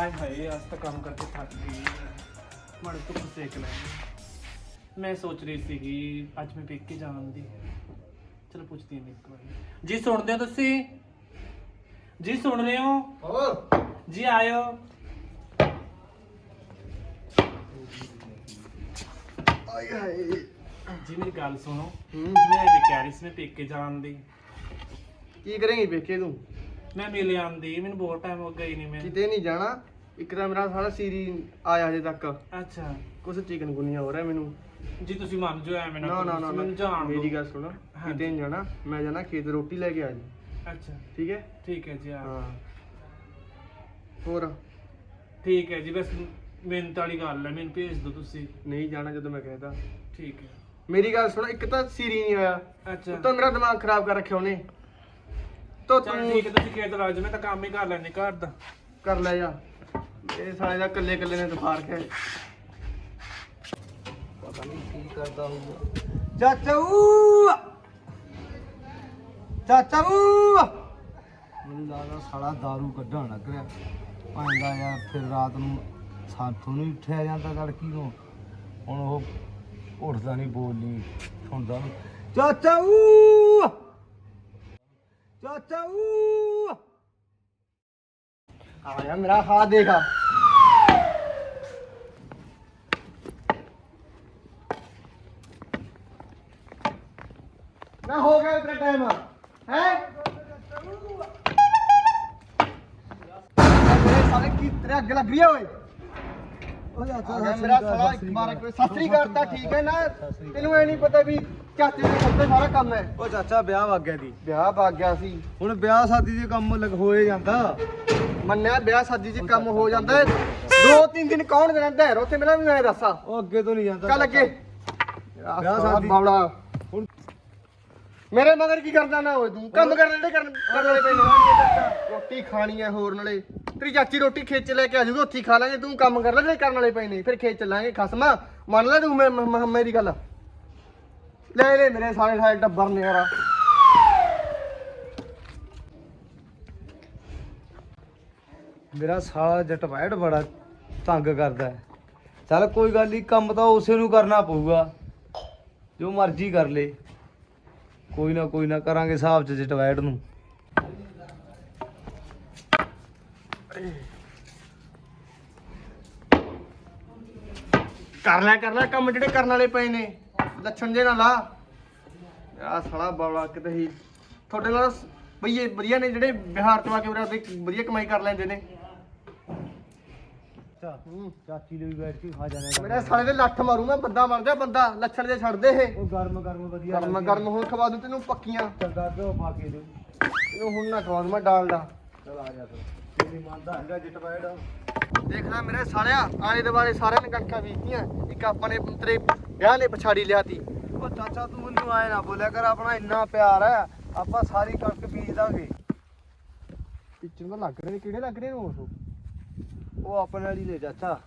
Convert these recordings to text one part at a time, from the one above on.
ਹਾਏ ਹਾਏ ਅੱਜ ਤਾਂ ਕੰਮ ਕਰਕੇ ਥੱਕ ਗਈ। ਮਾੜੇ ਧੁੱਪ ਸੇਕ ਲੈ। ਮੈਂ ਸੋਚ ਰਹੀ ਸੀਗੀ ਅੱਜ ਮੈਂ ਪੇਕੇ ਜਾਣ ਦੀ। ਚਲੋ ਪੁੱਛਦੀ ਹਾਂ ਮੈਂ ਇੱਕ ਵਾਰੀ। ਜੀ ਸੁਣਦੇ ਹੋ ਤੁਸੀਂ? ਜੀ ਸੁਣ ਰਹੇ ਹੋ? ਹੋਰ। ਜੀ ਆਇਓ। ਆਏ ਹਾਏ। ਜੀ ਮੇਰੀ ਗੱਲ ਸੁਣੋ। ਮੈਂ ਵੀ ਕਹਿ ਰਹੀ ਸੀ ਮੈਂ ਪੇਕੇ ਜਾਣ ਦੀ। ਕੀ ਕਰੇਂਗੀ ਵੇਖੇ ਤੂੰ? ਮੈਂ ਮਿਲ ਆਂਦੀ ਮੈਨੂੰ ਬਹੁਤ ਟਾਈਮ ਹੋ ਗਈ ਨਹੀਂ ਮੈਂ। ਕਿਤੇ ਨਹੀਂ ਜਾਣਾ। ਇੱਕ ਤਾਂ ਮੇਰਾ ਸਾਰਾ ਸੀਰੀ ਆਇਆ ਹਜੇ ਤੱਕ। ਅੱਛਾ। ਕੁਛ ਚਿਕਨ ਗੁਨੀਆ ਹੋ ਰਿਹਾ ਮੈਨੂੰ। ਜੀ ਤੁਸੀਂ ਮੰਨ ਜਾਓ ਐਵੇਂ ਨਾ ਨਾ ਨਾ ਨਾ ਮੈਨੂੰ ਜਾਣ ਦਿਓ। ਮੇਰੀ ਗੱਲ ਸੁਣ ਕਿਤੇ ਨਹੀਂ ਜਾਣਾ ਮੈਂ ਜਾਣਾ ਖੇਤ ਰੋਟੀ ਲੈ ਕੇ ਆ ਜੀ। ਅੱਛਾ। ਠੀਕ ਹੈ? ਠੀਕ ਹੈ ਜੀ ਹਾਂ। ਹੋਰ? ਠੀਕ ਹੈ ਜੀ ਬਸ ਮਿਹਨਤ ਵਾਲੀ ਗੱਲ ਹੈ ਮੈਨੂੰ ਭੇਜ ਦਿਓ ਤੁਸੀਂ। ਨਹੀਂ ਜਾਣਾ ਜਦੋਂ ਮੈਂ ਕਹਿੰਦਾ ਠੀਕ ਹੈ। ਮੇਰੀ ਗੱਲ ਸੁਣ ਇੱਕ ਤਾਂ ਸੀਰੀ ਨਹੀਂ ਆਇਆ। ਅੱਛਾ। ਤਾਂ ਮੇਰਾ ਦਿਮਾਗ ਖਰਾਬ ਕਰ ਰੱਖਿਆ ਉਹਨੇ। ਤੋ ਚਲ ਤੂੰ ਠੀਕ ਹੈ ਤੁਸੀਂ ਖੇਤ ਲੱਗ ਜਾਓ ਮੈਂ ਤਾਂ ਕੰਮ ਹੀ ਕਰ ਲੈਣੀ ਘਰ ਦਾ। ਕਰ ਲੈ ਜਾ। ਇਹ ਸਾਲੇ ਦਾ ਕੱਲੇ ਕੱਲੇ ਨੇ ਦੁਖਾਰ ਕੇ ਪਤਾ ਨਹੀਂ ਕੀ ਕਰਦਾ ਹੋਊਗਾ। ਚਾਚੂ ਚਾਚੂ ਮੈਨੂੰ ਲੱਗਦਾ ਸਾਲਾ दारू ਕੱਢਣ ਲੱਗ ਰਿਹਾ। ਭਾਂਦਾ ਯਾਰ ਫਿਰ ਰਾਤ ਨੂੰ ਸਾਥੋਂ ਨਹੀਂ ਉੱਠਿਆ ਜਾਂਦਾ ਤੜਕੀ ਨੂੰ। ਹੁਣ ਉਹ ਉੱਠਦਾ ਨਹੀਂ ਬੋਲਣੀ ਸੁਣਦਾ ਨਹੀਂ ਚਾਚੂ ਚਾਚੂ ਆਇਆ ਮੇਰਾ ਹਾथ ਦੇਖਾ ਨਾ ਹੋ ਗਿਆ ਇਤਨਾ ਟਾਈਮ ਹੈ? ਸਾਲੇ ਕੀ ਤੇਰੇ ਅੱਗ ਲੱਗ ਰਹੀ ਹੈ ਓਏ। ਆ ਗਿਆ ਮੇਰਾ ਸਾਲਾ ਇੱਕ ਮਾਰਾ ਕੋਈ ਸਤਰੀ ਕਰਤਾ ਠੀਕ ਹੈ ਨਾ। ਤੈਨੂੰ ਇਹ ਨਹੀਂ ਪਤਾ ਵੀ ਚਾਚੇ ਦੇ ਸਭ ਤੋਂ ਸਾਰਾ ਕੰਮ ਹੈ। ਉਹ ਚਾਚਾ ਵਿਆਹ ਵਗ ਗਿਆ ਦੀ ਵਿਆਹ ਭਾਗ ਗਿਆ ਸੀ। ਹੁਣ ਵਿਆਹ ਸ਼ਾਦੀ ਦੇ ਕੰਮ ਲਗ ਹੋਏ ਜਾਂਦਾ। ਮੰਨਿਆ ਵਿਆਹ ਸ਼ਾਦੀ 'ਚ ਕੰਮ ਹੋ ਜਾਂਦਾ ਹੈ। ਦੋ ਤਿੰਨ ਦਿਨ ਕੌਣ ਰਹਿੰਦਾ ਹੈ? ਉੱਥੇ ਮੇਰਾ ਵੀ ਮੈਂ ਦੱਸਾਂ। ਉਹ ਅੱਗੇ ਤੋਂ ਨਹੀਂ ਜਾਂਦਾ ਚੱਲ ਅੱਗੇ। ਵਿਆਹ ਸ਼ਾਦੀ- ਬਾਵਲਾ ਹੁਣ ਮੇਰੇ ਮਗਰ ਕੀ ਕਰਦਾ ਨਾ ਓਏ ਤੂੰ? ਕੰਮ ਕਰਨ ਜਿਹੜੇ ਕਰਨ ਕਰਨ ਵਾਲੇ ਨੇ। ਰੋਟੀ ਖਾਣੀ ਹੈ ਹੋਰ ਨਾਲੇ। ਤੇਰੀ ਚਾਚੀ ਰੋਟੀ ਖੇਚ ਲੈ ਕੇ ਆ ਜੂਗੀ ਉੱਥੇ ਹੀ ਖਾ ਲਾਂਗੇ। ਤੂੰ ਕੰਮ ਕਰ ਲੈ ਜਿਹੜੇ ਕਰਨ ਵਾਲੇ ਪਏ ਨੇ। ਫਿਰ ਖੇਚ ਚੱਲਾਂਗੇ ਖਸਮਾ। ਮੰਨ ਲੈ ਤੂੰ ਮੈਂ- ਮੈਂ- ਮੇਰੀ ਗੱਲ। ਲੈ ਲੈ, ਮੇਰੇ ਸਾਰੇ ਸਾਰੇ ਟੱਬਰ ਨੇ ਯਾਰ। ਮੇਰਾ ਸਾਲਾ ਜਟਵੈੜ ਬੜਾ ਤੰਗ ਕਰਦਾ ਹੈ। ਚੱਲ ਕੋਈ ਗੱਲ ਨਹੀਂ, ਕੰਮ ਤਾਂ ਉਸੇ ਨੂੰ ਕਰਨਾ ਪਊਗਾ। ਜੋ ਮਰਜ਼ੀ ਕਰ ਲੇ। ਕੋਈ ਨਾ ਕੋਈ ਨਾ, ਕਰਾਂਗੇ ਹਿਸਾਬ ਚ ਜਟਵੈੜ ਨੂੰ। ਕਰ ਲੈ ਕਰ ਲੈ ਕੰਮ ਜਿਹੜੇ ਕਰਨ ਵਾਲੇ ਪਏ ਨੇ। ਲੱਛਣ ਜੇ ਨਾ ਲਾ। ਆ ਸਾਲਾ ਬਾਵਲਾ ਕਿਤੇ ਹੀ। ਤੁਹਾਡੇ ਨਾਲ ਬਈਏ ਵਧੀਆ ਨੇ ਜਿਹੜੇ ਬਿਹਾਰ ਤੋਂ ਆ ਕੇ ਉਰੇ ਆਪਦੇ ਵਧੀਆ ਕਮਾਈ ਕਰ ਲੈਂਦੇ ਨੇ। ਚਾਚੀ ਲਈ ਬੈਠ ਕੇ ਖਾ ਜਾਣਾ। ਮੇਰੇ ਸਾਲੇ ਦੇ ਲੱਠ ਮਾਰੂ ਮੈਂ ਬੰਦਾ ਮਰ ਜਾ ਬੰਦਾ ਲੱਛਣ ਜੇ ਛੱਡ ਦੇ ਇਹ। ਉਹ ਗਰਮ ਗਰਮ ਵਧੀਆ ਗਰਮ ਗਰਮ ਹੁਣ ਖਵਾ ਦੂੰ ਤੈਨੂੰ ਪੱਕੀਆਂ। ਚੰਗਾ ਦਿਓ ਪਾ ਕੇ ਦਿਓ। ਇਹਨੂੰ ਹੁਣ ਨਾ ਖਵਾ ਦੂੰ ਮੈਂ ਡਾਲਦਾ ਚਲ ਆ ਜਾ ਫਿਰ। ਤੇਰੀ ਮੰਨਦਾ ਹੈਗਾ ਜਟਵੈੜ ਦੇਖ ਲੈ ਮੇਰੇ ਸਾਲਿਆ ਆਲੇ ਦੁਆਲੇ ਸਾਰਿਆਂ ਨੇ ਕਣਕਾਂ ਬੀਜਤੀਆਂ। ਇੱਕ ਆਪਾਂ ਨੇ ਤੇਰੇ ਵਿਆਹ ਨੇ ਪਛਾੜੀ ਲਿਆਤੀ। ਉਹ ਚਾਚਾ ਤੂੰ ਮੈਨੂੰ ਆਏ ਨਾ ਬੋਲਿਆ ਕਰ ਆਪਣਾ ਇੰਨਾ ਪਿਆਰ ਹੈ ਆਪਾਂ ਸਾਰੀ ਕਣਕ ਬੀਜ ਦਾਂਗੇ। ਪਿੱਛੇ ਨੂੰ ਤਾਂ ਲੱਗ ਰਹੇ ਨੇ ਕਿਹੜੇ ਲੱਗ ਰਹੇ ਨੇ ਉਹ ਉਹ ਆਪਣੇ ਵਾਲੀ ਲੈ ਚਾਚਾ।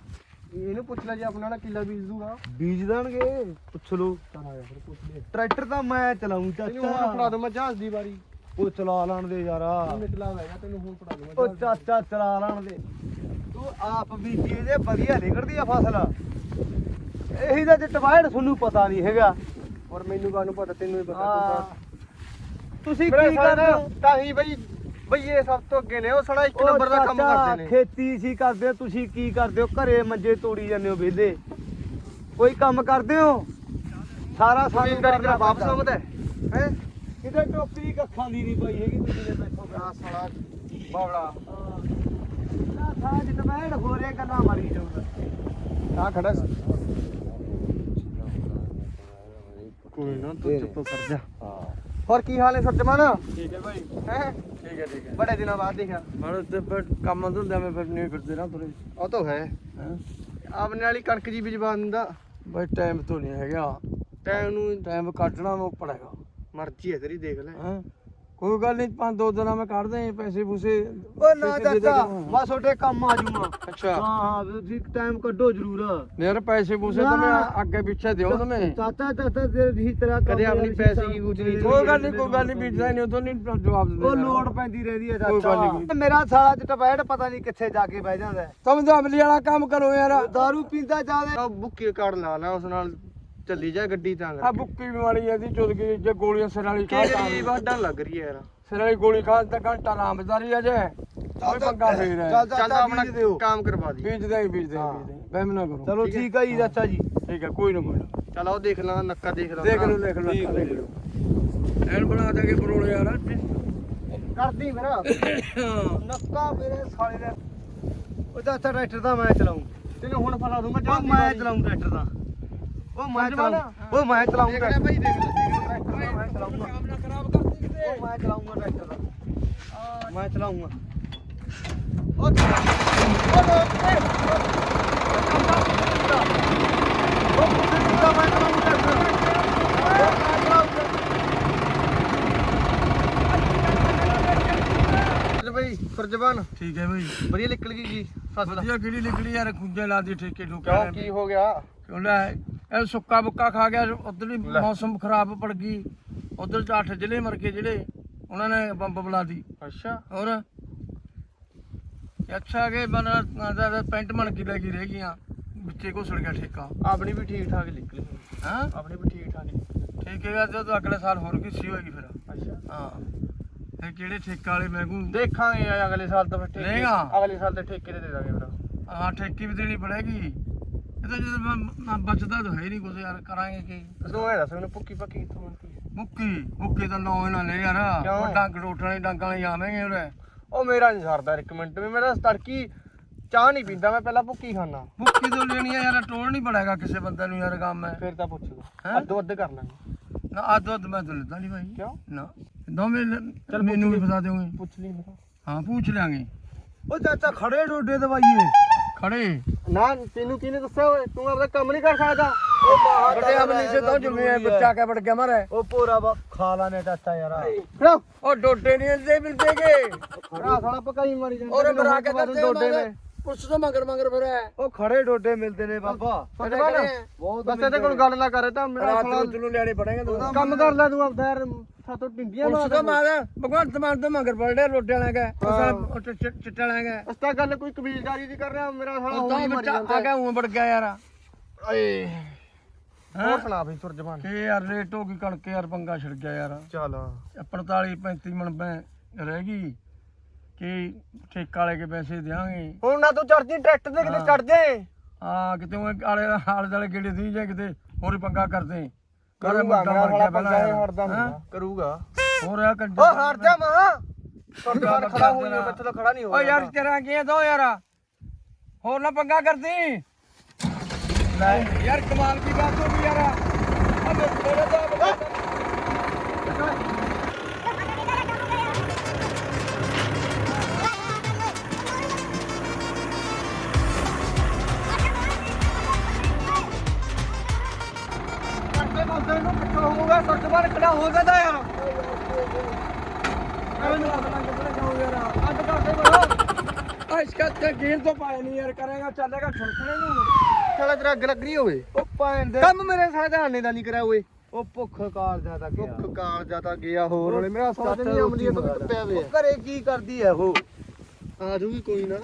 ਇਹਨੂੰ ਪੁੱਛ ਲੈ ਜੇ ਆਪਣਾ ਨਾਲ ਕਿੱਲਾ ਬੀਜ ਦੂਗਾ। ਬੀਜ ਦੇਣਗੇ ਪੁੱਛ ਲੋ ਚੱਲ ਆ ਜਾ ਫਿਰ ਪੁੱਛ ਲੈ ਟਰੈਕਟਰ ਤਾਂ ਮੈਂ ਚਲਾਉਂ ਤੈਨੂੰ ਹੁਣ ਫੜਾ ਚਾਚਾ ਦੂੰ ਮੈਂ ਜਹਾਜ਼ ਦੀ ਵਾਰੀ। ਉਹ ਚਲਾ ਲੈਣ ਦੇ ਯਾਰ। ਨਿਕਲਾ ਹੋਏਗਾ ਤੈਨੂੰ ਹੁਣ ਫੜਾ ਦੂੰ ਉਹ ਚਾਚਾ ਚਲਾ ਲੈਣ ਦੇ। ਤੂੰ ਆਪ ਬੀਜੀ ਜੇ ਵਧੀਆ ਨਿਕਲਦੀ ਆ ਫਸਲ। ਇਹੀ ਤਾਂ ਜਟਵਾੜ ਤੁਹਾਨੂੰ ਪਤਾ ਨਹੀਂ ਹੈਗਾ। ਔਰ ਮੈਨੂੰ ਕਾਹਨੂੰ ਪਤਾ ਤੈਨੂੰ ਹੀ ਪਤਾ ਹਾਂ। ਤੂੰ ਤੁਸੀਂ ਤਾਂ ਕੀ ਕਰਦੇ ਹੋ? ਤਾਂ ਹੀ ਬਈ ਬਈ ਇਹ ਸਭ ਤੋਂ ਅੱਗੇ ਨੇ ਉਹ ਸਾਲਾ ਇੱਕ ਨੰਬਰ ਦਾ ਕੰਮ ਕਰਦੇ ਨੇ। ਖੇਤੀ ਸੀ ਕਰਦੇ ਹੋ, ਤੁਸੀਂ ਕੀ ਕਰਦੇ ਹੋ? ਘਰੇ ਮੰਜੇ ਤੋੜੀ ਜਾਂਦੇ ਹੋ ਵਿਹਲੇ। ਕੋਈ ਕੰਮ ਕਰਦੇ ਹੋ? ਸਾਰਾ ਸਾਨੂੰ ਜ਼ਿੰਮੇਵਾਰੀ ਤੇਰਾ ਬਾਪ। ਸਮਝਦਾ ਹੈ? ਕਿਤੇ ਟੋਪੀ ਕੱਖਾਂ ਦੀ ਨਹੀਂ ਪਾਈ ਹੈਗੀ ਤੁਸੀਂ ਨੇ ਬੈਠੋ ਆ ਸਾਲਾ ਬਾਵਲਾ ਨਾ ਸਾਜ ਟਮੈੜ ਹੋ ਰੇ ਗੱਲਾਂ ਮਾਰੀ ਜਾਊਗਾ। ਆ ਖੜਾ ਸੀ। ਕੋਈ ਨਾ ਤੂੰ ਚੁੱਪ ਕਰ ਜਾ। ਹਾਂ। ਹੋਰ ਕੀ ਹਾਲ ਹੈ ਸੱਜਮਨ? ਠੀਕ ਹੈ ਭਾਈ। ਹੈ? ਠੀਕ ਹੈ ਠੀਕ ਹੈ। ਬੜੇ ਦਿਨਾਂ ਬਾਅਦ ਦੇਖਿਆ। ਮੜ ਤੇ ਫਿਰ ਕੰਮ ਧੰਦੇ ਮੈਂ ਫਿਰ ਨਹੀਂ ਫਿਰਦੇ ਨਾ ਤੁਰੇ। ਉਹ ਤਾਂ ਹੈ। ਆਪਣੇ ਵਾਲੀ ਕਣਕ ਜੀ ਬਿਜਵਾ ਦਿੰਦਾ। ਬਈ ਟਾਈਮ ਤੋਂ ਨਹੀਂ ਹੈਗਾ। ਟਾਈਮ ਨੂੰ ਟਾਈਮ ਕੱਢਣਾ ਨੂੰ ਪੜੇਗਾ ਮਰਜ਼ੀ ਹੈ ਤੇਰੀ ਦੇਖ ਲੈ। ਹਾਂ? ਕੋਈ ਗੱਲ ਨਹੀਂ ਪੰਜ ਦੋ ਦਿਨਾਂ ਮੈਂ ਕੱਢ ਦੇ ਪੈਸੇ ਪੂਸੇ ਓ ਨਾ ਚਾਚਾ ਮੈਂ ਤੁਹਾਡੇ ਕੰਮ ਆ ਜਾਊਂਗਾ ਅੱਛਾ। ਹਾਂ ਹਾਂ ਤੁਸੀਂ ਟਾਈਮ ਕੱਢੋ ਜ਼ਰੂਰ। ਯਾਰ ਪੈਸੇ ਪੂਸੇ ਤਾਂ ਮੈਂ ਅੱਗੇ ਪਿੱਛੇ ਦਿਓ ਤੁਮੇ ਚਾਚਾ ਚਾਚਾ ਤੇਰੇ ਦੀ ਤਰ੍ਹਾਂ ਕਦੇ ਆਪਣੀ ਪੈਸੇ ਕੀ ਕੁਝ ਨਹੀਂ ਕੋਈ ਗੱਲ ਨਹੀਂ ਕੋਈ ਗੱਲ ਨਹੀਂ ਬੀਜਦਾ ਨਹੀਂ ਉਦੋਂ ਨਹੀਂ ਜਵਾਬ ਦਿੰਦੇ ਉਹ ਲੋੜ ਪੈਂਦੀ ਰਹਿੰਦੀ ਹੈ ਕੋਈ ਗੱਲ ਚਾਚਾ। ਮੇਰਾ ਸਾਲਾ ਚ ਟਪੈੜ ਪਤਾ ਨਹੀਂ ਕਿੱਥੇ ਜਾ ਕੇ ਬਹਿ ਜਾਂਦਾ ਤੁਮ ਤਾਂ ਅਮਲੀ ਵਾਲਾ ਕੰਮ ਕਰੋ ਯਾਰ। ਦਾਰੂ ਪੀਂਦਾ ਜਾਦੇ ਬੁੱਕੀ ਕਾਰਡ ਲਾ ਲਾ ਉਸ ਨਾਲ। ਚੱਲੀ ਜਾ ਗੱਡੀ ਤਾਂ ਆ ਬੁੱਕੀ ਬਿਮਾਰੀ ਦੀ ਚੁੱਲ ਗਈ ਜੇ ਗੋਲੀਆਂ ਸਿਰ ਵਾਲੀ ਖਾ ਤਾਂ ਕੀ ਵਾਡਾ ਲੱਗ ਰਹੀ ਹੈ ਯਾਰ। ਸਿਰ ਵਾਲੀ ਗੋਲੀ ਖਾਣ ਤਾਂ ਘੰਟਾ ਆਰਾਮਦਾਰੀ ਆ ਜੇ। ਕੋਈ ਪੰਗਾ ਫੇਰ ਹੈ। ਚੱਲ ਆਪਣਾ ਕੰਮ ਕਰਵਾ ਦੀ। ਬੀਜਦੇ ਹੀ ਬੀਜਦੇ ਹੀ ਬੀਜਦੇ ਬਹਿਮ ਨਾ ਕਰੋ। ਚਲੋ ਠੀਕ ਹੈ। ਜੀ ਚਾਚਾ ਜੀ। ਠੀਕ ਹੈ ਕੋਈ ਨਾ ਕੋਈ ਨਾ। ਚਲ ਆਓ ਦੇਖ ਲਾ ਨੱਕਾ ਦੇਖ ਲਾ। ਦੇਖ ਲਓ ਦੇਖ ਲਓ ਦੇਖ ਲਓ। ਐਨ ਬਣਾ ਦੇਗੇ ਪਰੋਲ ਯਾਰ ਕਰਦੀ ਮੇਰਾ ਨੱਕਾ ਮੇਰੇ ਸਾਲੇ ਦਾ। ਉਹ ਚਾਚਾ ਟਰੈਕਟਰ ਦਾ ਮੈਂ ਚਲਾਉਂ ਤੈਨੂੰ ਹੁਣ ਫੜਾ ਦੂੰਗਾ ਮੈਂ ਚਲਾਉਂ ਟਰੈਕਟਰ ਦਾ ਉਹ ਮੈਂ ਚਲਾਉਂ ਉਹ ਮੈਂ ਚਲਾਉਂ ਟਰੈਕਟਰ ਭਾਈ ਦੇਖ ਲੈ ਮੈਂ ਚਲਾਉਂਗਾ ਉਹ ਮੈਂ ਚਲਾਉਂਗਾ ਟਰੈਕਟਰ ਦਾ ਮੈਂ ਚਲਾਉਂਗਾ ਉਹ ਉਹ ਲੋਕ ਤੇ ਉਹ ਮੈਂ ਚਲਾਉਂਗਾ ਟਰੈਕਟਰ ਭਾਈ ਫਰਜ਼ਬਾਨ ਠੀਕ ਹੈ ਭਾਈ ਵਧੀਆ ਨਿਕਲ ਗਈ ਜੀ ਫਸਲ ਵਧੀਆ ਕਿਹੜੀ ਨਿਕਲੀ ਯਾਰ ਖੁੰਝੇ ਲਾ ਦੀ ਠੇਕੇ ਕਿਉਂ ਲੈ ਇਹ ਸੁੱਕਾ ਬੁੱਕਾ ਖਾ ਗਿਆ ਉਧਰ ਹੀ ਮੌਸਮ ਖਰਾਬ ਪੜ ਗਈ। ਉਧਰ ਚ ਅੱਠ ਜ਼ਿਲ੍ਹੇ ਮਰ ਗਏ ਜਿਹੜੇ ਉਹਨਾਂ ਨੇ ਬੰਬ ਬੁਲਾ ਦੀ ਅੱਛਾ। ਹੋਰ? ਅੱਛਾ ਕਿ ਦਾ ਪੈਂਟ ਮਣ ਕੀ ਲੱਗੀ ਰਹਿ ਗਈਆਂ ਵਿੱਚੇ ਘੁਸੜ ਗਿਆ ਠੇਕਾ। ਆਪਣੀ ਵੀ ਠੀਕ ਠਾਕ ਨਿਕਲੀ ਹਾਂ? ਆਪਣੀ ਵੀ ਠੀਕ ਠਾਕ ਨਿਕਲੀ। ਠੀਕ ਹੈ ਜਦੋਂ ਅਗਲੇ ਸਾਲ ਹੋਰ ਕਿਸੀ ਹੋਏਗੀ ਫਿਰ। ਅੱਛਾ। ਹਾਂ। ਇਹ ਕਿਹੜੇ ਠੇਕਾ ਵਾਲੇ ਮੈਗੂ ਦੇਖਾਂਗੇ ਯਾਰ ਅਗਲੇ ਸਾਲ ਤੋਂ ਫਿਰ ਠੇਕੇ ਲਏਗਾ? ਅਗਲੇ ਸਾਲ ਦੇ ਠੇਕੇ ਤੇ ਦੇ ਦਾਂਗੇ ਫਿਰ। ਹਾਂ ਠੇਕੀ ਵੀ ਦੇਣੀ ਪੜੇਗੀ। ਇਹ ਤਾਂ ਜਦੋਂ ਮ- ਮ- ਬਚਦਾ ਤਾਂ ਹੈ ਨਹੀਂ ਕੁਝ ਯਾਰ ਕਰਾਂਗੇ ਕੀ? ਤੂੰ ਐ ਦੱਸ ਮੈਨੂੰ ਪੁੱਕੀ ਪੱਕੀ ਕਿੱਥੋਂ ਮਿਲਦੀ ਹੈ? ਮੁੱਕੀ ਮੁੱਕੀ ਤਾਂ ਨੌ ਇਹਨਾਂ ਨੇ ਯਾਰ। ਕਿਉਂ? ਵੱਡਾ ਗੜੋਟਣ ਵਾਲੇ ਡਾਂਗਾਂ ਵਾਲੇ ਆਵੇਂਗੇ ਉਰੇ। ਉਹ ਮੇਰਾ ਨਹੀਂ ਸਰਦਾ ਇੱਕ ਮਿੰਟ ਵੀ ਮੇਰਾ ਤੜਕੀ ਚਾਹ ਨਹੀਂ ਪੀਂਦਾ ਮੈਂ ਪਹਿਲਾਂ ਭੁੱਕੀ ਖਾਣਾ ਮੁੱਕੀ ਤੋਂ ਲੈਣੀ ਆ ਯਾਰ ਟੋਲ ਨਹੀਂ ਪੜੇਗਾ ਕਿਸੇ ਬੰਦੇ ਨੂੰ ਯਾਰ ਕੰਮ। ਹੈ ਫਿਰ ਤਾਂ ਪੁੱਛਦਾ ਹੈਂ? ਅੱਧੋ ਅੱਧ ਕਰ ਲਾਂਗੇ। ਨਾ ਆ ਦੁੱਧ ਮੈਂ ਤਾਂ ਨਹੀਂ ਭਾਈ। ਕਿਉਂ? ਨਾ। ਦੋਵੇਂ ਚਲ ਮੈਨੂੰ ਵੀ ਬਤਾ ਦਿਓਗੇ। ਪੁੱਛ ਲਈ ਮੇਰਾ ਹਾਂ ਪੁੱਛ ਲਿਆਂਗੇ। ਉਹ ਚਾਚਾ ਖੜੇ ਡੋਡੇ ਦਵਾਈਏ ਖੜੇ। ਨਾ ਤੈਨੂੰ ਕਿਹਨੇ ਦੱਸਿਆ ਓਏ? ਤੂੰ ਆਪਣਾ ਕੰਮ ਨਹੀਂ ਕਰ ਸਕਦਾ। ਉਹ ਬਾਹਰ ਬੜਿਆ ਮਨੀ ਸੇ ਤੋਂ ਜੁਮੇ ਬੱਚਾ ਕੇ ਵੜ ਗਿਆ ਮਾਰੇ ਉਹ ਪੂਰਾ ਵਾ ਖਾ ਲਾਨੇ ਚਾਚਾ ਯਾਰ। ਉਹ ਡੋਡੇ ਨਹੀਂ ਦੇ ਮਿਲਦੇਗੇ। ਖੜਾ ਸਾਲਾ ਪਕਾਈ ਮਾਰੀ ਜਾਂਦਾ ਔਰ ਬਰਾ ਕੇ ਡੋਡੇ ਦੱਸੇ ਨੇ। ਪੁੱਛ ਤੋਂ ਮਗਰ ਮਗਰ ਫਿਰ ਉਹ ਖੜੇ ਡੋਡੇ ਮਿਲਦੇ ਨੇ ਬਾਬਾ। ਬਹੁਤ ਬਸ ਇਹਦੇ ਕੋਲ ਗੱਲ ਨਾ ਕਰੇ ਤਾਂ ਮੇਰਾ ਸਾਲਾ ਤੈਨੂੰ ਲਿਆਣੇ ਪੜੇਗਾ ਕੰਮ ਕਰ ਲੈ ਤੂੰ ਆਪਦਾ ਯਾਰ। ਸਾਤੋਂ ਟਿੰਡੀਆਂ ਪੁਲਿਸ ਤੋਂ ਮਾਰ ਭਗਵੰਤ ਮਾਨ ਤੋਂ ਮਗਰ ਪੜਦੇ ਲੋਟੇ ਵਾਲਾ ਗਾ ਉਹ ਸਾਲਾ ਉਹ ਚਿ- ਚਿ- ਚਿੱਟਾ ਵਾਲਾ ਗਾ ਅਸਤਾ ਗੱਲ ਕੋਈ ਕਬੀਲਦਾਰੀ ਦੀ ਕਰ ਰਿਹਾ ਮੇਰਾ ਸਾਲਾ ਉਹ ਹੁਣ ਤਾਂ ਹੀ ਮਰ ਬੱਚਾ ਜਾਂਦਾ। ਆ ਗਿਆ ਉਹ ਵੜ ਗਿਆ ਯਾਰ। ਏ ਹਾਂ? ਹੋਰ ਸੁਣਾ ਬਈ ਸੁਰਜਮਾਨ ਇਹ ਯਾਰ ਰੇਟ ਹੋ ਗਈ ਕਣਕ ਯਾਰ ਪੰਗਾ ਛਿੜ ਗਿਆ ਯਾਰ। ਚੱਲ। 45 35 ਮਣ ਪੈ ਰਹਿ ਗਈ ਕਿ ਠੇਕਾ ਵਾਲੇ ਕੇ ਪੈਸੇ ਦੇਾਂਗੇ ਹੁਣ ਨਾ ਤੂੰ ਚੜਦੀ ਟਰੈਕਟਰ ਤੇ ਕਿਤੇ ਹਾਂ। ਚੜ ਜੇ। ਆ ਕਿਤੇ ਉਹ ਆਲੇ ਆਲੇ ਦਾਲੇ ਗੇੜੇ ਦੀ ਜਾਂ ਕਿਤੇ ਹੋਰ ਹੀ ਪੰਗਾ ਕਰਦੇ। ਕਰੂਗਾ ਮੁੰਡਾ ਮੇਰਾ ਗਿਆ ਪਹਿਲਾਂ ਹੈਂ? ਕਰੂਗਾ। ਹੋਰ ਆ ਕੰਜ ਓ ਹਟ ਜਾ ਮਾਂ। ਸੁਰਜਮਾਨ ਖੜਾ ਹੋਈ ਹੈ ਬੱਚਾ ਤਾਂ ਖੜਾ ਨਹੀਂ ਓ ਹੋਇਆ। ਯਾਰ ਤੇਰਾ ਕੀ ਦੋ ਯਾਰ। ਹੋਰ ਨਾ ਪੰਗਾ ਕਰਦੀ। ਲੈ। ਯਾਰ ਕਮਾਲ ਦੀ ਬਾਤ ਹੋ ਗਈ ਯਾਰ। ਅਬੇ ਤੇਰੇ ਦਾ ਕਰਦੇ ਬੰਦੇ ਨੂੰ ਕਿੱਥੋਂ ਹੋਊਗਾ ਸੁਰਜਮਾਨ ਖੜਾ ਹੋ ਜਾਂਦਾ ਯਾਰ। ਅੱਡ ਕਰਦੇ ਬੜੋ। ਇਸਕਾ ਤੇ ਗੇਲ ਤੋਂ ਪਾਇਆ ਨਹੀਂ ਯਾਰ ਕਰੇਗਾ ਚੱਲੇਗਾ ਛੁਲਕਣੇ ਨੂੰ ਸਾਲਾ ਤੇਰਾ ਅੱਗ ਹੋਵੇ। ਉਹ ਪਾਣ ਦੇ ਕੰਮ ਮੇਰੇ ਸਾਧਾਰਨੇ ਦਾ ਨਹੀਂ ਕਰਿਆ ਓਏ। ਉਹ ਭੁੱਖ ਕਾਰ ਜ਼ਿਆਦਾ ਭੁੱਖ ਕਾਲ ਜਾਤਾ ਗਿਆ ਹੋਰ। ਵਾਲੇ ਮੇਰਾ ਸਾਥ ਨਹੀਂ ਅਮਲੀ ਤੋਂ ਟੱਪਿਆ ਵੇ ਘਰੇ ਕੀ ਕਰਦੀ ਐ ਉਹ? ਆ ਜੂਗੀ ਕੋਈ ਨਾ।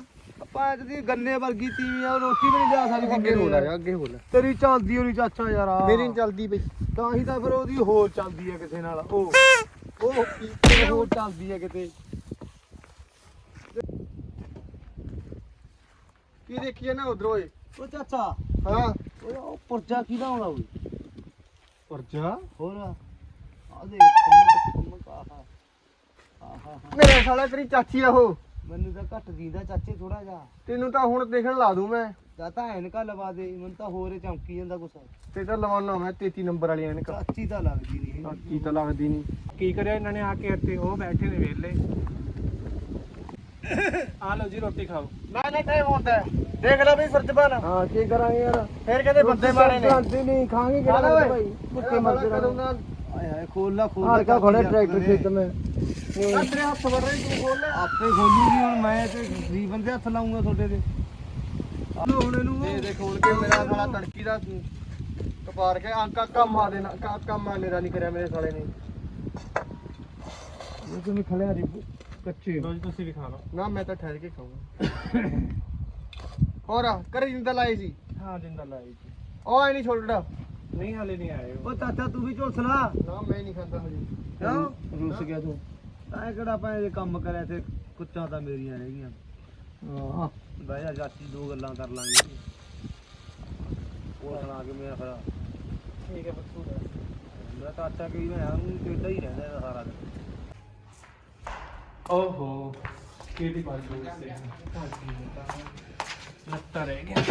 ਆਪਾਂ ਦੀ ਗੰਨੇ ਵਰਗੀ ਤੀਵੀਂ ਆ ਰੋਟੀ ਵੀ ਨਹੀਂ ਜਾ ਸਕਦੀ ਅੱਗੇ ਹੋ ਲੈ ਅੱਗੇ ਹੋ ਲੈ ਤੇਰੀ ਚੱਲਦੀ ਹੋਣੀ ਚਾਚਾ ਯਾਰ ਮੇਰੀ ਨਹੀਂ ਚੱਲਦੀ ਬਈ ਤਾਂ ਹੀ ਤਾਂ ਫਿਰ ਉਹਦੀ ਹੋਰ ਚੱਲਦੀ ਹੈ ਕਿਸੇ ਨਾਲ ਉਹ। ਉਹ ਹੋਰ ਚੱਲਦੀ ਹੈ ਕਿਤੇ। ਕੀ ਦੇਖੀਏ ਨਾ ਉਧਰ ਓਏ ਉਹ ਚਾਚਾ। ਹਾਂ। ਓਏ ਉਹ ਪੁਰਜਾ ਕਿਹਦਾ ਹੋਣਾ ਓਏ? ਪਰਜਾ? ਹੋਰ ਆ। ਦੇ ਕੰਮ ਆਹਾ ਆਹਾ। ਮੇਰੇ ਸਾਲਾ ਤੇਰੀ ਚਾਚੀ ਆ ਉਹ। ਮੈਨੂੰ ਤਾਂ ਘੱਟ ਦੀਂਦਾ ਚਾਚੇ ਥੋੜਾ ਜਿਹਾ। ਤੈਨੂੰ ਤਾਂ ਹੁਣ ਦੇਖਣ ਲਾ ਦੂੰ ਮੈਂ। ਜਾਂ ਤਾਂ ਐਨਕਾ ਲਵਾ ਦੇ ਮੈਨੂੰ ਤਾਂ ਹੋਰ ਹੀ ਚਮਕੀ ਜਾਂਦਾ ਕੁਛ। ਤੇ ਤਾਂ ਲਵਾਉਣਾ ਮੈਂ 33 ਨੰਬਰ ਵਾਲੀਆਂ ਨੇ ਚਾਚੀ ਤਾਂ ਲੱਗਦੀ ਨਹੀਂ ਚਾਚੀ ਤਾਂ ਲੱਗਦੀ ਨਹੀਂ ਕੀ ਕਰਿਆ ਇਹਨਾਂ ਨੇ ਆ ਕੇ ਇੱਥੇ? ਉਹ ਬੈਠੇ ਨੇ ਵੇਲੇ ਆ ਲਓ ਜੀ ਰੋਟੀ ਖਾਓ। ਨਾ ਨਾ ਟਾਈਮ ਹੁੰਦਾ। ਦੇਖ ਲੈ ਬਈ ਸਰਜਬਾਨ ਹਾਂ ਕੀ ਕਰਾਂਗੇ ਯਾਰ? ਫੇਰ ਕਹਿੰਦੇ ਬੰਦੇ ਮਾਰੇ ਨੇ। ਖਾਂਦੇ ਨਹੀਂ ਖਾਂਗੇ ਕਿਹੜਾ ਭਾਈ? ਭੁੱਖੇ ਮਰ ਜਾਣਾ। ਆਏ ਹਾਏ ਖੋਲ ਲਾ ਖੋਲ ਲਾ ਖੜੇ ਟਰੈਕਟਰ ਖੇਤ ਮੈਂ। ਤੇਰੇ ਹੱਥ ਵੜ ਰਹੇ ਤੂੰ ਖੋਲ ਲੈ। ਆਪੇ ਖੋਲੂਗੀ ਹੁਣ ਮੈਂ ਤੇ ਵੀ ਬੰਦੇ ਹੱਥ ਲਾਉਂਗਾ ਤੁਹਾਡੇ ਤੇ। ਹੁਣ ਇਹਨੂੰ ਦੇ ਦੇ ਖੋਲ ਕੇ ਮੇਰਾ ਸਾਲਾ ਤੜਕੀ ਦਾ ਕਪਾਰ ਕੇ ਆਂਕਾ ਕੰਮ ਆ ਦੇਣਾ ਕਾ- ਕੰਮ ਆ ਮੇਰਾ ਨਹੀਂ ਕਰਿਆ ਮੇਰੇ ਸਾਲੇ ਨੇ। ਇਹ ਤੁਸੀਂ ਖਲਿਆ ਦੀ ਕੱਚੇ ਲੋ ਜੀ ਤੁਸੀਂ ਵੀ ਖਾ ਲਓ। ਨਾ ਮੈਂ ਤਾਂ ਠਹਿਰ ਕੇ ਖਾਊਂਗਾ। ਹੋਰ ਕਰੇ ਜਿੰਦਾ ਲਾਏ ਸੀ? ਹਾਂ ਜਿੰਦਾ ਲਾਈ ਜੀ ਉਹ ਐ ਨਹੀਂ ਛੋੜਦਾ ਨਹੀਂ ਹਾਲੇ ਨਹੀਂ ਆਏ ਉਹ। ਚਾਚਾ ਤੂੰ ਵੀ ਝੁਲਸਲਾ ਨਾ ਮੈਂ ਨਹੀਂ ਖਾਂਦਾ ਹਜੇ। ਕਿਉਂ? ਰੁੱਸ ਗਿਆ ਤੂੰ। ਤਾਂ ਕਿਹੜਾ ਆਪਾਂ ਇਹ ਕੰਮ ਕਰਿਆ ਤੇ ਕੁੱਤਾਂ ਤਾਂ ਮੇਰੀਆਂ ਰਹਿ ਗਈਆਂ ਹਾਂ ਬਹਿ ਜਾ ਚਾਚੀ ਦੋ ਗੱਲਾਂ ਕਰ ਲਾਂਗੇ। ਉਹ ਸੁਣਾ ਕੇ ਮੇਰਾ ਫਿਰ ਠੀਕ ਹੈ ਬੱਤੂ ਮੇਰਾ ਚਾਚਾ ਕਹੀ ਮੈਂ ਉਹਨੂੰ ਟੇਡਾ ਹੀ ਰਹਿੰਦਾ ਇਹਦਾ ਸਾਰਾ ਦਿਨ। ਓਹੋ ਕਿਹੜੀ ਬਾਤ ਹੋ ਗਈ ਲੱਤਾ ਰਹਿ ਗਿਆ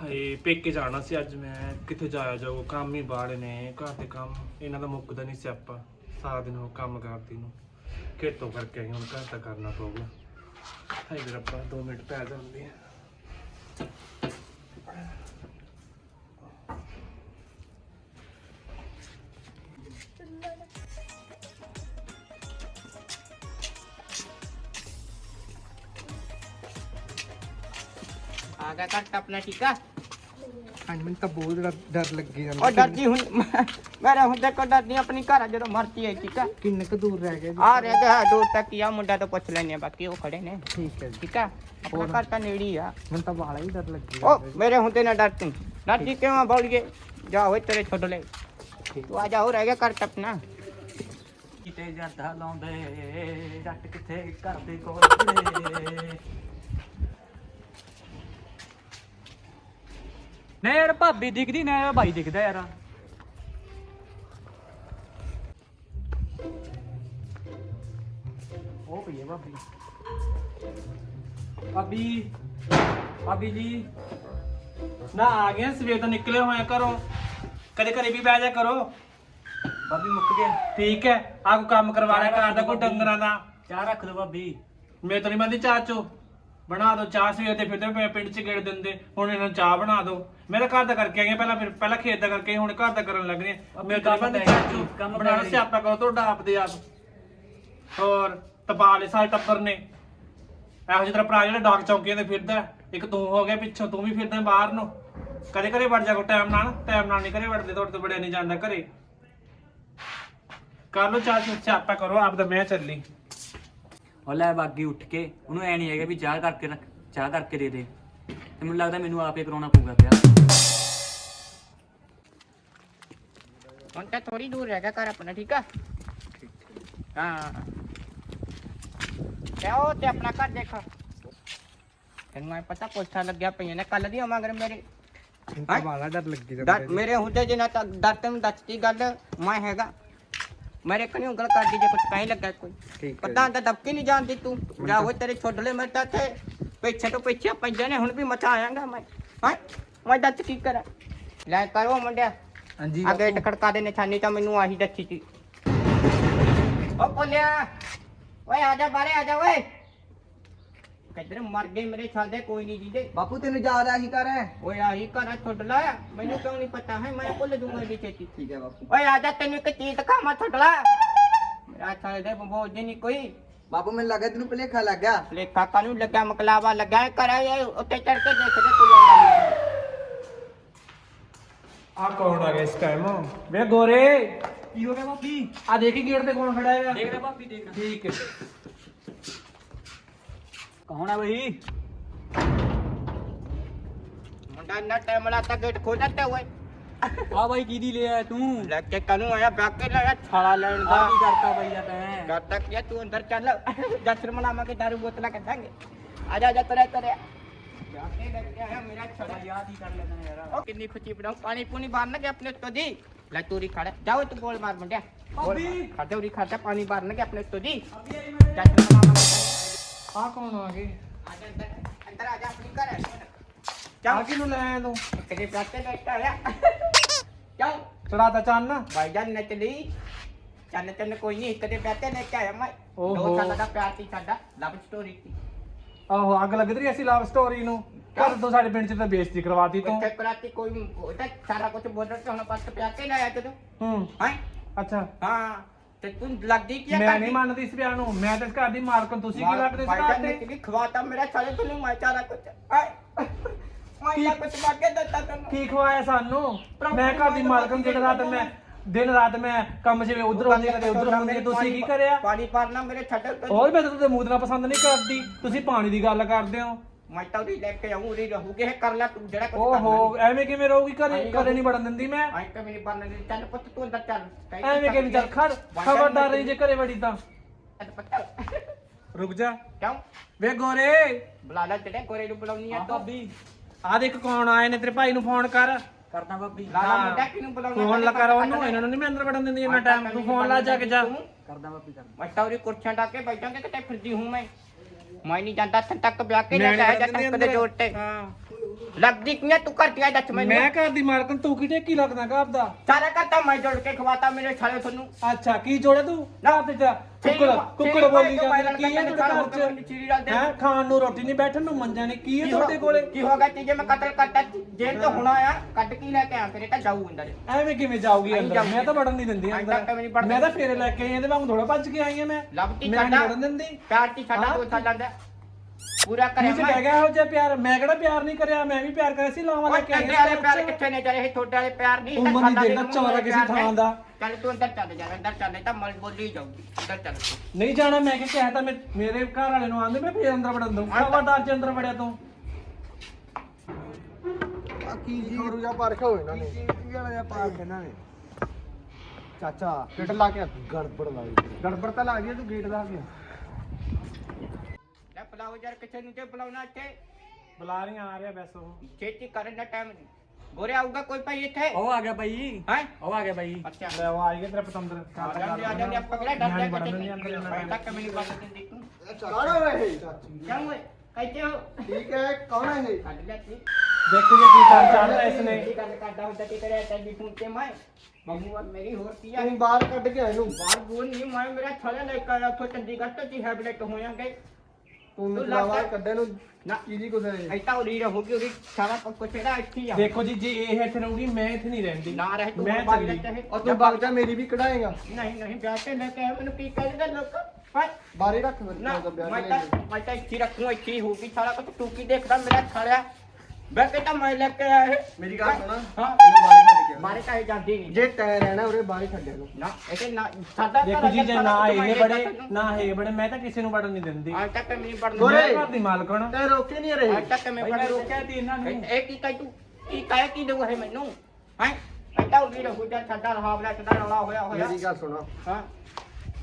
ਹਾਏ ਪੇਕੇ ਜਾਣਾ ਸੀ ਅੱਜ ਮੈਂ ਕਿੱਥੇ ਜਾਇਆ ਜਾਊ? ਕੰਮ ਹੀ ਬਾੜੇ ਨੇ ਘਰ ਦੇ ਕੰਮ। ਇਹਨਾਂ ਦਾ ਮੁੱਕਦਾ ਨਹੀਂ ਸਿਆਪਾ ਸਾਰਾ ਦਿਨ ਉਹ ਕੰਮ ਕਰਦੀ ਨੂੰ। ਖੇਤੋਂ ਕਰਕੇ ਆਈ, ਹੁਣ ਘਰ ਦਾ ਕਰਨਾ ਪਊਗਾ ਹਾਏ ਮੇਰਾ ਰੱਬਾ 2 ਮਿੰਟ ਪੈ ਜਾਂਦੇ ਆ। ਆ ਗਿਆ ਕੱਟ ਆਪਣਾ ਟੀਕਾ। ਹਾਂਜੀ ਮੈਨੂੰ ਤਾਂ ਬਹੁਤ ਡਰ- ਡਰ ਲੱਗੀ ਜਾਂਦਾ ਉਹ ਡਰਦੀ ਹੁਣ? ਮੇਰਾ ਹੁੰਦਾ ਕੋ ਡਰਦੀ ਆਪਣੀ ਘਰ ਆ ਜਦੋਂ ਮਰਤੀ ਹੈ ਟੀਕਾ ਕਿੰਨੇ ਕੁ ਦੂਰ ਰਹਿ ਗਏ ਜੀ? ਆ ਰਿਹਾ ਤਾਂ ਦੂਰ ਤੱਕ ਹੀ ਆ ਮੁੰਡਾ ਤੋਂ ਪੁੱਛ ਲੈਣੇ ਬਾਕੀ ਉਹ ਖੜੇ ਨੇ। ਠੀਕ ਹੈ ਜੀ। ਠੀਕ ਆ? ਆਪਣਾ ਘਰ ਤਾਂ ਨੇੜੇ ਹੀ ਆ। ਮੈਨੂੰ ਤਾਂ ਬਾਲਾ ਹੀ ਡਰ ਲੱਗੀ ਉਹ ਮੇਰੇ ਹੁੰਦੇ ਨਾ ਡਰ ਤੂੰ। ਡਰਦੀ ਕਿਉਂ ਬੋਲੀਏ? ਜਾ ਹੋਏ ਤੇਰੇ ਛੱਡ ਲੈ। ਤੂੰ ਆ ਜਾ ਹੋ ਰਹਿ ਗਿਆ ਕਰ ਟਪਨਾ ਕਿਤੇ ਜਾਂਦਾ ਲਾਉਂਦੇ ਜੱਟ ਕਿੱਥੇ ਕਰਦੇ ਕੋਲ। ਨੇ ਯਾਰ ਭਾਬੀ ਦਿਖਦੀ ਨਾ ਯਾਰ ਭਾਈ ਦਿਖਦਾ ਯਾਰ। ਉਹ ਪਈ ਹੈ ਭਾਬੀ। ਭਾਬੀ ਭਾਬੀ ਜੀ। ਨਾ ਆ ਗਏ ਸਵੇਰ ਤੋਂ ਨਿਕਲੇ ਹੋਏ ਆ ਘਰੋਂ। ਕਦੇ ਘਰੇ ਵੀ ਬਹਿ ਜਾ ਕਰੋ। ਭਾਬੀ ਮੁੱਕ ਗਿਆ। ਠੀਕ ਹੈ ਆ ਕੋ ਕੰਮ ਕਰਵਾਣਾ ਘਰ ਦਾ ਕੋਈ ਡੰਗਰਾਂ ਦਾ। ਚਾਹ ਰੱਖ ਲਓ ਭਾਬੀ। ਮੈਂ ਤਾਂ ਨਹੀਂ ਮੰਨਦੀ ਚਾਹ ਚੋ। ਬਣਾ ਦਿਓ ਚਾਹ ਸਵੇਰ ਦੇ ਫਿਰਦੇ ਪਏ ਪਿੰਡ ਚ ਗੇੜ ਦਿੰਦੇ ਹੁਣ ਇਹਨਾਂ ਨੂੰ ਚਾਹ ਬਣਾ ਦਿਓ ਮੈਂ ਤਾਂ ਘਰ ਦਾ ਕਰਕੇ ਆਈ ਹਾਂ ਪਹਿਲਾਂ ਫਿਰ ਪਹਿਲਾਂ ਖੇਤ ਦਾ ਕਰਕੇ ਆਈ, ਹੁਣ ਘਰ ਦਾ ਕਰਨ ਲੱਗ ਰਹੇ ਆ ਮੈਂ ਤਾਂ ਨਹੀਂ ਮੰਨਦੀ ਚਾਹ ਚੋ ਕੰਮ ਪੈ ਬਣਾਉਣਾ। ਸਿਆਪਾ ਕਰੋ ਤੁਹਾਡਾ ਆਪਦੇ ਆਪ। ਹੋਰ ਤਪਾ ਲੈ ਸਾਰੇ ਟੱਬਰ ਨੇ। ਇਹੋ ਜਿਹੇ ਤੇਰਾ ਭਰਾ ਜਿਹੜਾ ਡਾਕ ਚੌਂਕੀਆਂ ਤੇ ਫਿਰਦਾ ਇੱਕ ਤੂੰ ਹੋ ਗਿਆ ਪਿੱਛੋਂ ਤੂੰ ਵੀ ਫਿਰਦਾ ਬਾਹਰ ਨੂੰ। ਕਦੇ ਕਦੇ ਵੜ ਜਾ ਕੋ ਟਾਈਮ ਨਾਲ ਟਾਈਮ ਨਾਲ ਨਹੀਂ ਕਰੇ ਵੜਦੇ ਤੁਹਾਡੇ ਤੋਂ ਬੜਿਆ ਨਹੀਂ ਜਾਂਦਾ ਘਰੇ। ਕਰ ਲੋ ਚਾਹ ਚੋ ਸਿਆਪਾ ਕਰੋ ਆਪ ਦਾ ਮੈਂ ਚੱਲੀ। ਉਹ ਲੈ ਬਾਗੀ ਉੱਠ ਕੇ ਉਹਨੂੰ ਐ ਨਹੀਂ ਹੈਗਾ ਵੀ ਚਾਹ ਕਰਕੇ ਰੱਖ ਚਾਹ ਕਰਕੇ ਦੇ ਦੇ। ਤੇ ਮੈਨੂੰ ਲੱਗਦਾ ਮੈਨੂੰ ਆਪੇ ਕਰਾਉਣਾ ਪਊਗਾ ਪਿਆ ਹੁਣ ਤਾਂ ਥੋੜੀ ਦੂਰ ਰਹਿ ਗਿਆ ਘਰ ਆਪਣਾ ਠੀਕ ਆ? ਹਾਂ। ਤੇ ਉਹ ਤੇ ਆਪਣਾ ਘਰ ਦੇਖ। ਤੈਨੂੰ ਐ ਪਤਾ ਕੋਠਾ ਲੱਗਿਆ ਪਈਆਂ ਨੇ ਕੱਲ ਦੀ ਮਗਰ ਮੇਰੇ। ਡਰ ਲੱਗੀ ਡਰ ਮੇਰੇ ਹੁੰਦੇ ਜਿਨਾ ਤਾਂ ਡਰ ਤੈਨੂੰ ਦੱਸਤੀ ਗੱਲ ਮੈਂ ਹੈਗਾ। ਪਿੱਛੇ ਤੋਂ ਪਿੱਛੇ ਪੈਂਦੇ ਨੇ ਹੁਣ ਵੀ ਮਚਾ ਆਇਆਗਾ ਮੈਂ। ਹਾਂ? ਮੈਂ ਦੱਸ ਕੀ ਕਰਾਂ? ਲੈ ਕਰੋ ਮੁੰਡਿਆ। ਹਾਂਜੀ ਆ ਗੇਟ ਖੜਕਾ ਦੇ ਨਿਸ਼ਾਨੀ ਤਾਂ ਮੈਨੂੰ ਆਹੀ ਦੱਸੀ ਸੀ। ਓ ਕੋਲਿਆ ਓਏ ਆ ਜਾ ਬਾਰੇ ਆ ਜਾ ਓਏ। ਕਿੱਧਰ ਮਰ ਗਏ ਮੇਰੇ ਛਾਦੇ ਕੋਈ ਨਹੀਂ ਜੀਦੇ। ਬਾਪੂ ਤੈਨੂੰ ਯਾਦ ਆਹੀ ਕਰ ਹੈ ਓਏ ਆਹੀ ਘਰ ਛੱਡ ਲਾਇਆ। ਮੈਨੂੰ ਕਿਉਂ ਨਹੀਂ ਪਤਾ ਹੈ? ਮੈਂ ਭੁੱਲ ਜੂੰਗਾ ਜੀ ਛੇਤੀ। ਠੀਕ ਹੈ ਬਾਪੂ। ਓਏ ਆ ਜਾ ਤੈਨੂੰ ਇੱਕ ਚੀਜ਼ ਦਿਖਾਵਾਂ ਛੱਡ ਲਾ। ਮੇਰਾ ਛਾਲੇ ਦੇ ਬੋਝ ਨਹੀਂ ਕੋਈ। ਬਾਪੂ ਮੈਨੂੰ ਲੱਗਾ ਤੈਨੂੰ ਭਲੇਖਾ ਲੱਗ ਗਿਆ। ਲੇਖਾ ਕਾਨੂੰ ਲੱਗਾ ਮਕਲਾਵਾ ਲੱਗਾ ਕਰਾ ਇਹ ਉੱਤੇ ਚੜ ਕੇ ਦੇਖਦੇ ਕੋਈ ਆਉਂਦਾ ਨਹੀਂ। ਆ ਕੌਣ ਆ ਗਿਆ ਇਸ ਟਾਈਮ ਵੇ ਗੋਰੇ। ਕੀ ਹੋ ਗਿਆ ਭਾਬੀ ਆ ਦੇਖੀ ਗੇਟ ਤੇ ਕੌਣ ਖੜਾ ਹੈਗਾ। ਦੇਖ ਲੈ ਭਾਬੀ ਦੇਖ ਲੈ। ਠੀਕ ਹੈ। ਕੌਣ ਹੈ ਬਈ? ਮੁੰਡਾ ਨਾ ਟਾਈਮ ਲਾਤਾ ਗੇਟ ਖੋਲ ਦਿੱਤਾ ਓਏ। ਆ ਬਾਈ ਕੀ ਦੀ ਲਿਆ ਤੂੰ? ਲੈ ਕੇ ਕਾਨੂੰ ਆਇਆ? ਬਾਕੇ ਲਾਇਆ ਛਾਲਾ ਲੈਣ ਆ ਦਾ ਕੀ ਕਰਤਾ ਬਈ ਆ ਤੈਂ? ਜਦ ਤੱਕ ਇਹ ਤੂੰ ਅੰਦਰ ਚੱਲ ਜਸਰ ਮਨਾਵਾਂਗੇ ਦਾਰੂ ਬੋਤਲਾਂ ਕੱਢਾਂਗੇ। ਆ ਜਾ ਜਾ ਤਰੇ ਤਰੇ ਜਾ ਕੇ ਲੈ ਕੇ ਆਇਆ ਮੇਰਾ ਛੜਾ ਯਾਦ ਹੀ ਕਰ ਲੈਣਾ ਯਾਰ? ਉਹ ਕਿੰਨੀ ਖੁਸ਼ੀ ਬਣਾਉ ਪਾਣੀ ਪੂਣੀ ਮਾਰਨਗੇ ਆਪਣੇ ਉੱਤੋਂ ਦੀ। ਲੈ ਤੂਰੀ ਖੜਾ ਜਾਓ ਤੂੰ ਗੋਲ ਮਾਰ ਮੁੰਡਿਆ। ਭਾਬੀ। ਖੜਦੇ ਉਰੀ ਖੜਦਾ ਪਾਣੀ ਮਾਰਨਗੇ ਆਪਣੇ ਉੱਤੋਂ ਦੀ। ਜਸਰ ਮਨਾਵਾਂਗੇ ਆ ਕੌਣ ਆ ਗਏ? ਆ ਜਾ ਅੰਦਰ ਅੰਦਰ ਆ ਜਾ ਆਪਣੀ ਘਰ ਆ ਚੱਲ ਕਿਨੂੰ ਲੈ ਆਇਆ ਤੂੰ? ਕਿਤੇ ਪ੍ਰਾਤੇ ਲੈ ਕੇ ਆਇਆ ਚੱਲ। ਚੜਾਤਾ ਚੰਨ? ਭਾਈਜਾਨ ਨੱਚ ਲਈ। ਚੰਨ ਚੰਨ ਕੋਈ ਨਹੀਂ ਕਦੇ ਪ੍ਰਾਤੇ ਲੈ ਕੇ ਆਇਆ ਮੈਂ। ਓਹੋ। ਦੋ ਸਾਲਾਂ ਦਾ ਪਿਆਰ ਸੀ ਸਾਡਾ ਲਵ ਸਟੋਰੀ ਸੀ। ਆਹੋ ਅੱਗ ਲੱਗ ਰਹੀ ਅਸੀਂ ਲਵ ਸਟੋਰੀ ਨੂੰ। ਕਰ ਤੂੰ ਸਾਡੇ ਪਿੰਡ ਚ ਤਾਂ ਬੇਇੱਜ਼ਤੀ ਕਰਵਾਤੀ ਤੂੰ। ਉੱਥੇ ਕਰਾਤੀ ਕੋਈ ਉਹਦਾ ਸਾਰਾ ਕੁਝ ਬੋਲ ਰਿਹਾ ਹੁਣ ਬਸ ਪਿਆ ਕੇ ਲਾਇਆ ਤੈਨੂੰ ਹੂੰ। ਹਾਂ? ਅੱਛਾ। ਹਾਂ। ਤੇ ਤੂੰ ਲੱਗਦੀ ਕੀ ਆ ਮੈਂ ਨਹੀਂ ਮੰਨਦੀ ਇਸ ਵਿਆਹ ਨੂੰ। ਮੈਂ ਤਾਂ ਇਸ ਘਰ ਦੀ ਮਾਲਕਨ ਤੁਸੀਂ ਕੀ ਲੱਗਦੇ ਇਸ ਘਰ ਤੇ ਕਿ ਖਵਾਤਾ ਮੇਰਾ ਸਾਲੇ ਤੈਨੂੰ ਮੈਂ ਚਾਰਾ ਆਏ। ਮੈਂ ਤਾਂ ਕੁਛ ਮਾਗੇ ਦਿੱਤਾ ਤੈਨੂੰ। ਕੀ ਖਵਾਇਆ ਸਾਨੂੰ? ਮੈਂ ਘਰ ਦੀ ਮਾਲਕਨ ਦਿਨ ਰਾਤ ਮੈਂ ਦਿਨ ਰਾਤ ਮੈਂ ਕੰਮ ਜਿਵੇਂ ਉਧਰ ਹੁੰਦੀ ਕਦੇ ਉਧਰ ਹੁੰਦੀ ਤੁਸੀਂ ਕੀ ਕਰਿਆ? ਪਾਣੀ ਭਰਨਾ ਮੇਰੇ ਛੱਡ ਹੋਰ ਮੈਂ ਤਾਂ ਤੁਹਾਡੇ ਮੂੰਹ ਨਾਲ ਪਸੰਦ ਨਹੀਂ ਕਰਦੀ। ਤੁਸੀਂ ਪਾਣੀ ਦੀ ਗੱਲ ਕਰਦੇ ਹੋ। ਮੈਂ ਤਾਂ ਉਹਦੀ ਲੈ ਕੇ ਆਉਂ ਉਹਦੀ ਰਹੂਗੇ ਇਹ ਕਰ ਲੈ ਤੂੰ ਜਿਹੜਾ ਕੁਛ ਓਹੋ ਐਵੇਂ ਕਿਵੇਂ ਰਹੂਗੀ ਘਰੇ? ਘਰੇ ਨਹੀਂ ਵੜਨ ਦਿੰਦੀ ਮੈਂ। ਆਈ ਤਾਂ ਮੇਰੀ ਬੰਨ ਦੇ ਚੱਲ ਪੁੱਤ ਤੂੰ ਅੰਦਰ ਚੱਲ। ਐਵੇਂ ਕਿਵੇਂ ਚੱਲ? ਖੜ ਖਬਰਦਾਰ ਰਹੀ ਜੇ ਘਰੇ ਵੜੀ ਤਾਂ। ਚੱਲ ਪੁੱਤ। ਰੁਕ ਜਾ। ਕਿਉਂ? ਵੇ ਗੋਰੇ। ਬੁਲਾ ਲੈ ਜਿਹੜੇ ਕੋਰੇ ਨੂੰ ਬੁਲਾਉਣੀ ਆ ਤੂੰ। ਆ ਦੇਖ ਕੌਣ ਆਏ ਨੇ ਤੇਰੇ ਭਾਈ ਨੂੰ ਫੋਨ ਕਰ। ਕਰਦਾ ਭਾਬੀ। ਲਾਲਾ ਮੁੰਡਾ ਕਿਨੂੰ ਬੁਲਾਉਣਾ? ਫੋਨ ਲਾ ਕਰ ਉਹਨੂੰ ਇਹਨਾਂ ਨੂੰ ਨਹੀਂ ਮੈਂ ਅੰਦਰ ਵੜਨ ਦਿੰਦੀ ਇੰਨਾ ਟਾਈਮ ਤੂੰ ਫੋਨ ਲਾ ਜਾ ਕੇ ਜਾ। ਕਰਦਾ ਭਾਬੀ ਕਰਦਾ। ਮੈਂ ਤਾਂ ਉਹਦੀ ਕੁਰਸੀਆਂ ਢਾ ਕੇ ਬੈਠਾਂਗੇ ਕਿਤੇ ਫਿਰਦੀ ਹੂੰ ਮੈਂ। ਮੈਂ ਨਹੀਂ ਜਾਂਦਾ ਤੱਕ ਵਿਆਹ ਕੇ ਮੈਂ ਲੈ ਨਹੀਂ ਕੇ ਵੜਨ ਦਿੰਦੀ ਟੱਕ ਦੇ। ਜੋੜ ਤੇ ਹਾਂ ਲੱਗਦੀ ਕਿਵੇਂ ਤੂੰ ਕਰਦੀ ਆ ਦੱਸ ਮੈਨੂੰ। ਮੈਂ ਘਰ ਦੀ ਮਾਲਕਨ ਤੂੰ ਕੀ ਟੇਕੀ ਲੱਗਦਾ ਘਰ ਦਾ ਸਾਰਾ ਕਰਤਾ ਮੈਂ ਜੋੜ ਕੇ ਖਵਾਤਾ ਮੇਰੇ ਸਾਲੇ ਤੁਹਾਨੂੰ। ਅੱਛਾ ਕੀ ਜੋੜਿਆ ਤੂੰ? ਨਾ ਤੇ ਜਾ ਕੁੱਕੜ ਕੁੱਕੜ ਬੋਲੀ ਜਾਂਦੀ ਕੀ ਹੈ ਤੁਹਾਡੇ ਘਰ ਚ? ਹੈ ਖਾਣ ਨੂੰ ਰੋਟੀ ਨਹੀਂ ਬੈਠਣ ਨੂੰ ਮੰਜਾ ਨਹੀਂ ਕੀ ਹੈ ਤੁਹਾਡੇ ਕੋਲੇ? ਕੀ ਹੋਗਾ ਜੇ ਮੈਂ ਕਤਲ ਕਰਤਾ। ਜੇਲ੍ਹ ਤੋਂ ਹੁਣਾ ਆ ਕੱਢ ਕੇ ਲੈ ਕੇ ਆ ਫਿਰ ਇਹ ਤਾਂ ਜਾਊ ਅੰਦਰ। ਐਵੇਂ ਕਿਵੇਂ ਜਾਊਗੀ ਅੰਦਰ। ਮੈਂ ਤਾਂ ਵੜਨ ਨਹੀਂ ਦਿੰਦੀ ਅੰਦਰ। ਮੈਂ ਤਾਂ ਫੇਰੇ ਲੈ ਕੇ ਆਈ ਇਹਦੇ ਵਾਂਗ ਥੋੜਾ ਭੱਜ ਕੇ ਆਈ ਆ ਮੈਂ। ਲੱਭਤੀ ਮੈਂ ਨਹੀਂ ਸਾਡਾ ਵੜਨ ਦਿੰਦੀ। ਪਿਆਰ ਦੀ ਸਾਡਾ ਹਾਂ। ਦੋ ਸਾਲਾਂ ਦਾ ਪੂਰਾ ਕਰਿਆ ਬਹਿ ਗਿਆ ਇਹੋ ਜਿਹਾ ਪਿਆਰ ਮੈਂ ਕਿਹੜਾ ਪਿਆਰ ਨਹੀਂ ਕਰਿਆ ਮੈਂ ਵੀ ਪਿਆਰ ਕਰਿਆ ਸੀ ਲਾਵਾਂ ਲੈ ਉਹ ਕੇ ਆਈ ਵਾਲੇ ਪਿਆਰ। ਕਿੱਥੇ ਨੇ ਜਰੇ ਇਹ ਤੁਹਾਡੇ ਵਾਲੇ ਪਿਆਰ ਨਹੀਂ ਉਮਰ ਸਾਡਾ ਨਹੀਂ ਦੇਖਦਾ ਵਾਲੇ ਕਿਸੇ ਥਾਂ ਨੇ। ਦਾ ਚੱਲ ਤੂੰ ਅੰਦਰ ਚੱਲ ਜਾ ਅੰਦਰ ਚੱਲ ਨਹੀਂ ਤਾਂ ਮਲ ਬੋਲੀ ਜਾਊਗੀ ਅੰਦਰ ਚੱਲ। ਨਹੀਂ ਜਾਣਾ ਮੈਂ ਕਿ ਕਹਿ ਤਾਂ ਮੈਂ ਮੇਰੇ ਘਰ ਵਾਲੇ ਨੂੰ ਆਂਦੇ ਮੈਂ ਫੇਰ ਅੰਦਰ ਵੜਨ ਦੂੰ ਖਬਰਦਾਰ ਚ ਅੰਦਰ ਵੜਿਆ ਤੂੰ ਆ ਕੀ ਜੀ ਕਰੂ ਜਾਂ ਪਰਖ ਹੋਏ ਇਹਨਾਂ ਨੇ ਕੀ ਵਾਲਾ ਜਿਹਾ ਪਾ ਕੇ ਇਹਨਾਂ ਨੇ ਚਾਚਾ ਗੇਟ ਲਾ ਕੇ। ਗੜਬੜ ਲੱਗ ਗੜਬੜ ਤਾਂ ਲੱਗਦੀ ਆ, ਤੂੰ ਗੇਟ ਲਾ ਕੇ। ਲੈ ਬੁਲਾਓ ਯਾਰ ਕਿੱਥੇ ਨੂੰ ਤੇ ਬੁਲਾਉਣਾ ਇੱਥੇ। ਬੁਲਾ ਰਹੀਆਂ ਆ ਰਿਹਾ ਵੈਸੇ ਉਹ। ਛੇਤੀ ਕਰਨ ਦਾ ਟਾਈਮ ਨਹੀਂ। ਗੋਰੇ ਆਊਗਾ ਕੋਈ ਭਾਈ ਇੱਥੇ? ਉਹ ਆ ਗਿਆ ਬਾਈ ਹੈ? ਉਹ ਆ ਗਿਆ ਬਾਈ ਅੱਛਾ। ਲੈ ਉਹ ਆ ਗਿਆ ਤੇਰਾ ਪਤੰਦਰ। ਆ ਜਾਂਦੇ ਆ ਜਾਂਦੇ ਪਕੜਾ ਡਰ ਨਿਆਣੇ ਜਾ ਕੇ ਨਹੀਂ ਨੂੰ। ਤੱਕ ਮੈਨੂੰ ਬਾਤ ਦਿੰਦੀ ਤੂੰ। ਕੌਣ ਹੈ ਇਹ ਕਿਉਂ ਓਏ? ਕਹਤੇ ਹੋ? ਠੀਕ ਹੈ ਕੌਣ ਹੈ ਇਹ? ਕੱਢ ਲੈ ਤੀ। ਦੇਖੋ ਜੀ ਕੀ ਕਰ ਚੱਲਦਾ ਇਸਨੇ। ਮੇਰੀ ਗੱਲ ਕਰਦਾ ਹੁੰਦਾ ਤੇ ਤੇਰੇ ਟੈਲੀਫੋਨ ਤੇ ਮੈਂ? ਬੰਮੂ ਮੇਰੀ ਹੋਰ ਕੀ ਆ। ਤੂੰ ਬਾਹਰ ਕੱਢ ਕੇ ਆ ਇਹਨੂੰ। ਬਾਹਰ ਬੋਲ ਨਹੀਂ ਮੈਂ ਮੇਰਾ ਛੜਾ ਲੈ ਕੇ ਆਇਆ ਉੱਥੋਂ ਚੰਡੀਗੜ੍ਹ ਤੋਂ ਜੀ ਹੈਬਲੇਟ ਹੋਇਆਂਗੇ। ਤੂੰ ਤੂੰ ਨਿਕਲਾ ਬਾਹਰ ਲੱਗ- ਕੱਢੇ ਨੂੰ। ਨਾ ਕਿਹਦੀ ਕੁਛ ਹੈ? ਇਹ? ਐਤਾ ਉਰੀ ਰਹੂਗੀ ਉਰੀ ਸਾਰਾ ਕੁਛ ਇਹਦਾ ਇੱਥੇ ਹੀ ਆ। ਦੇਖੋ ਜੀ ਜੇ ਇਹ ਇੱਥੇ ਰਹੂਗੀ ਮੈਂ ਇੱਥੇ ਨਹੀਂ ਰਹਿੰਦੀ। ਨਾ ਰਹੇ ਤੂੰ ਮੈਂ ਬਾਹਰ ਚੱਲੀ। ਚਾਹੇ ਔਰ ਤੂੰ ਬਗ ਜਾ ਮੇਰੀ ਵੀ ਕਢਾਏਗਾ। ਨਹੀਂ ਨਹੀਂ ਵਿਆਹ ਤੇ ਲੈ ਕੇ ਆਇਆ ਮੈਨੂੰ ਕੀ ਕਹਿੰਦੇ ਲੋਕ? ਹਾਏ ਬਾਹਰੇ ਰੱਖ ਨਾ ਮੈਂ ਤਾਂ ਮੈਂ ਤਾਂ ਇੱਥੇ ਹੀ ਰੱਖੂ ਇੱਥੇ ਹੀ ਹੋਊਗੀ ਸਾਰਾ ਕੁਝ ਤੂੰ ਕੀ ਦੇਖਦਾ ਮੇਰਾ ਖਾਲਿਆ ਮੈਂ ਕਹਿੰਦਾ ਮੈਂ ਲੈ ਕੇ ਆਇਆ ਇਹ। ਮੇਰੀ ਗੱਲ ਸੁਣਾ। ਹਾਂ। ਇਹਨੂੰ ਬਾਹਰੇ ਛੱਡ ਕੇ ਆ। ਮਾਰੇ ਕਾਹੇ ਜਾਂਦੀ ਨਹੀਂ। ਜੇ ਟਾਇਰ ਹੈ ਨਾ ਉਰੇ ਬਾਹਰੇ ਛੱਡਿਆ ਨੂੰ ਨਾ ਇਹ ਨਾ ਸਾਡਾ ਦੇਖੋ ਜੀ ਜੇ ਨਾ ਇਹ ਬੜੇ ਨਾ ਇਹ ਬੜੇ ਮੈਂ ਤਾਂ ਕਿਸੇ ਨੂੰ ਵੜਨ ਨਹੀਂ ਦਿੰਦੀ। ਅੱਜ ਤੱਕ ਮੇਰੀ ਪੜਨ। ਮੈਂ ਘਰ ਦੀ ਮਾਲਕਣ ਤੇ ਰੋਕੇ ਨਹੀਂ ਰਹੇ ਅੱਜ ਤੱਕ ਮੈਂ ਪੜਨ ਮੈਂ ਰੋਕਿਆ ਤੀ ਇਹਨਾਂ ਨੂੰ। ਇਹ ਕੀ ਕਹਿ ਤੂੰ? ਕੀ ਕਹਿ ਕੀ ਦਊ ਇਹ ਮੈਨੂੰ? ਹੈ? ਐਡਾ ਉਡੀ ਰਹੂ ਜਾਂ ਸਾਡਾ ਰਹਾਵਲਾ ਸਾਡਾ ਰੌਲਾ ਹੋਇਆ ਹੋਇਆ। ਮੇਰੀ ਗੱਲ ਸੁਣਾ। ਹਾਂ।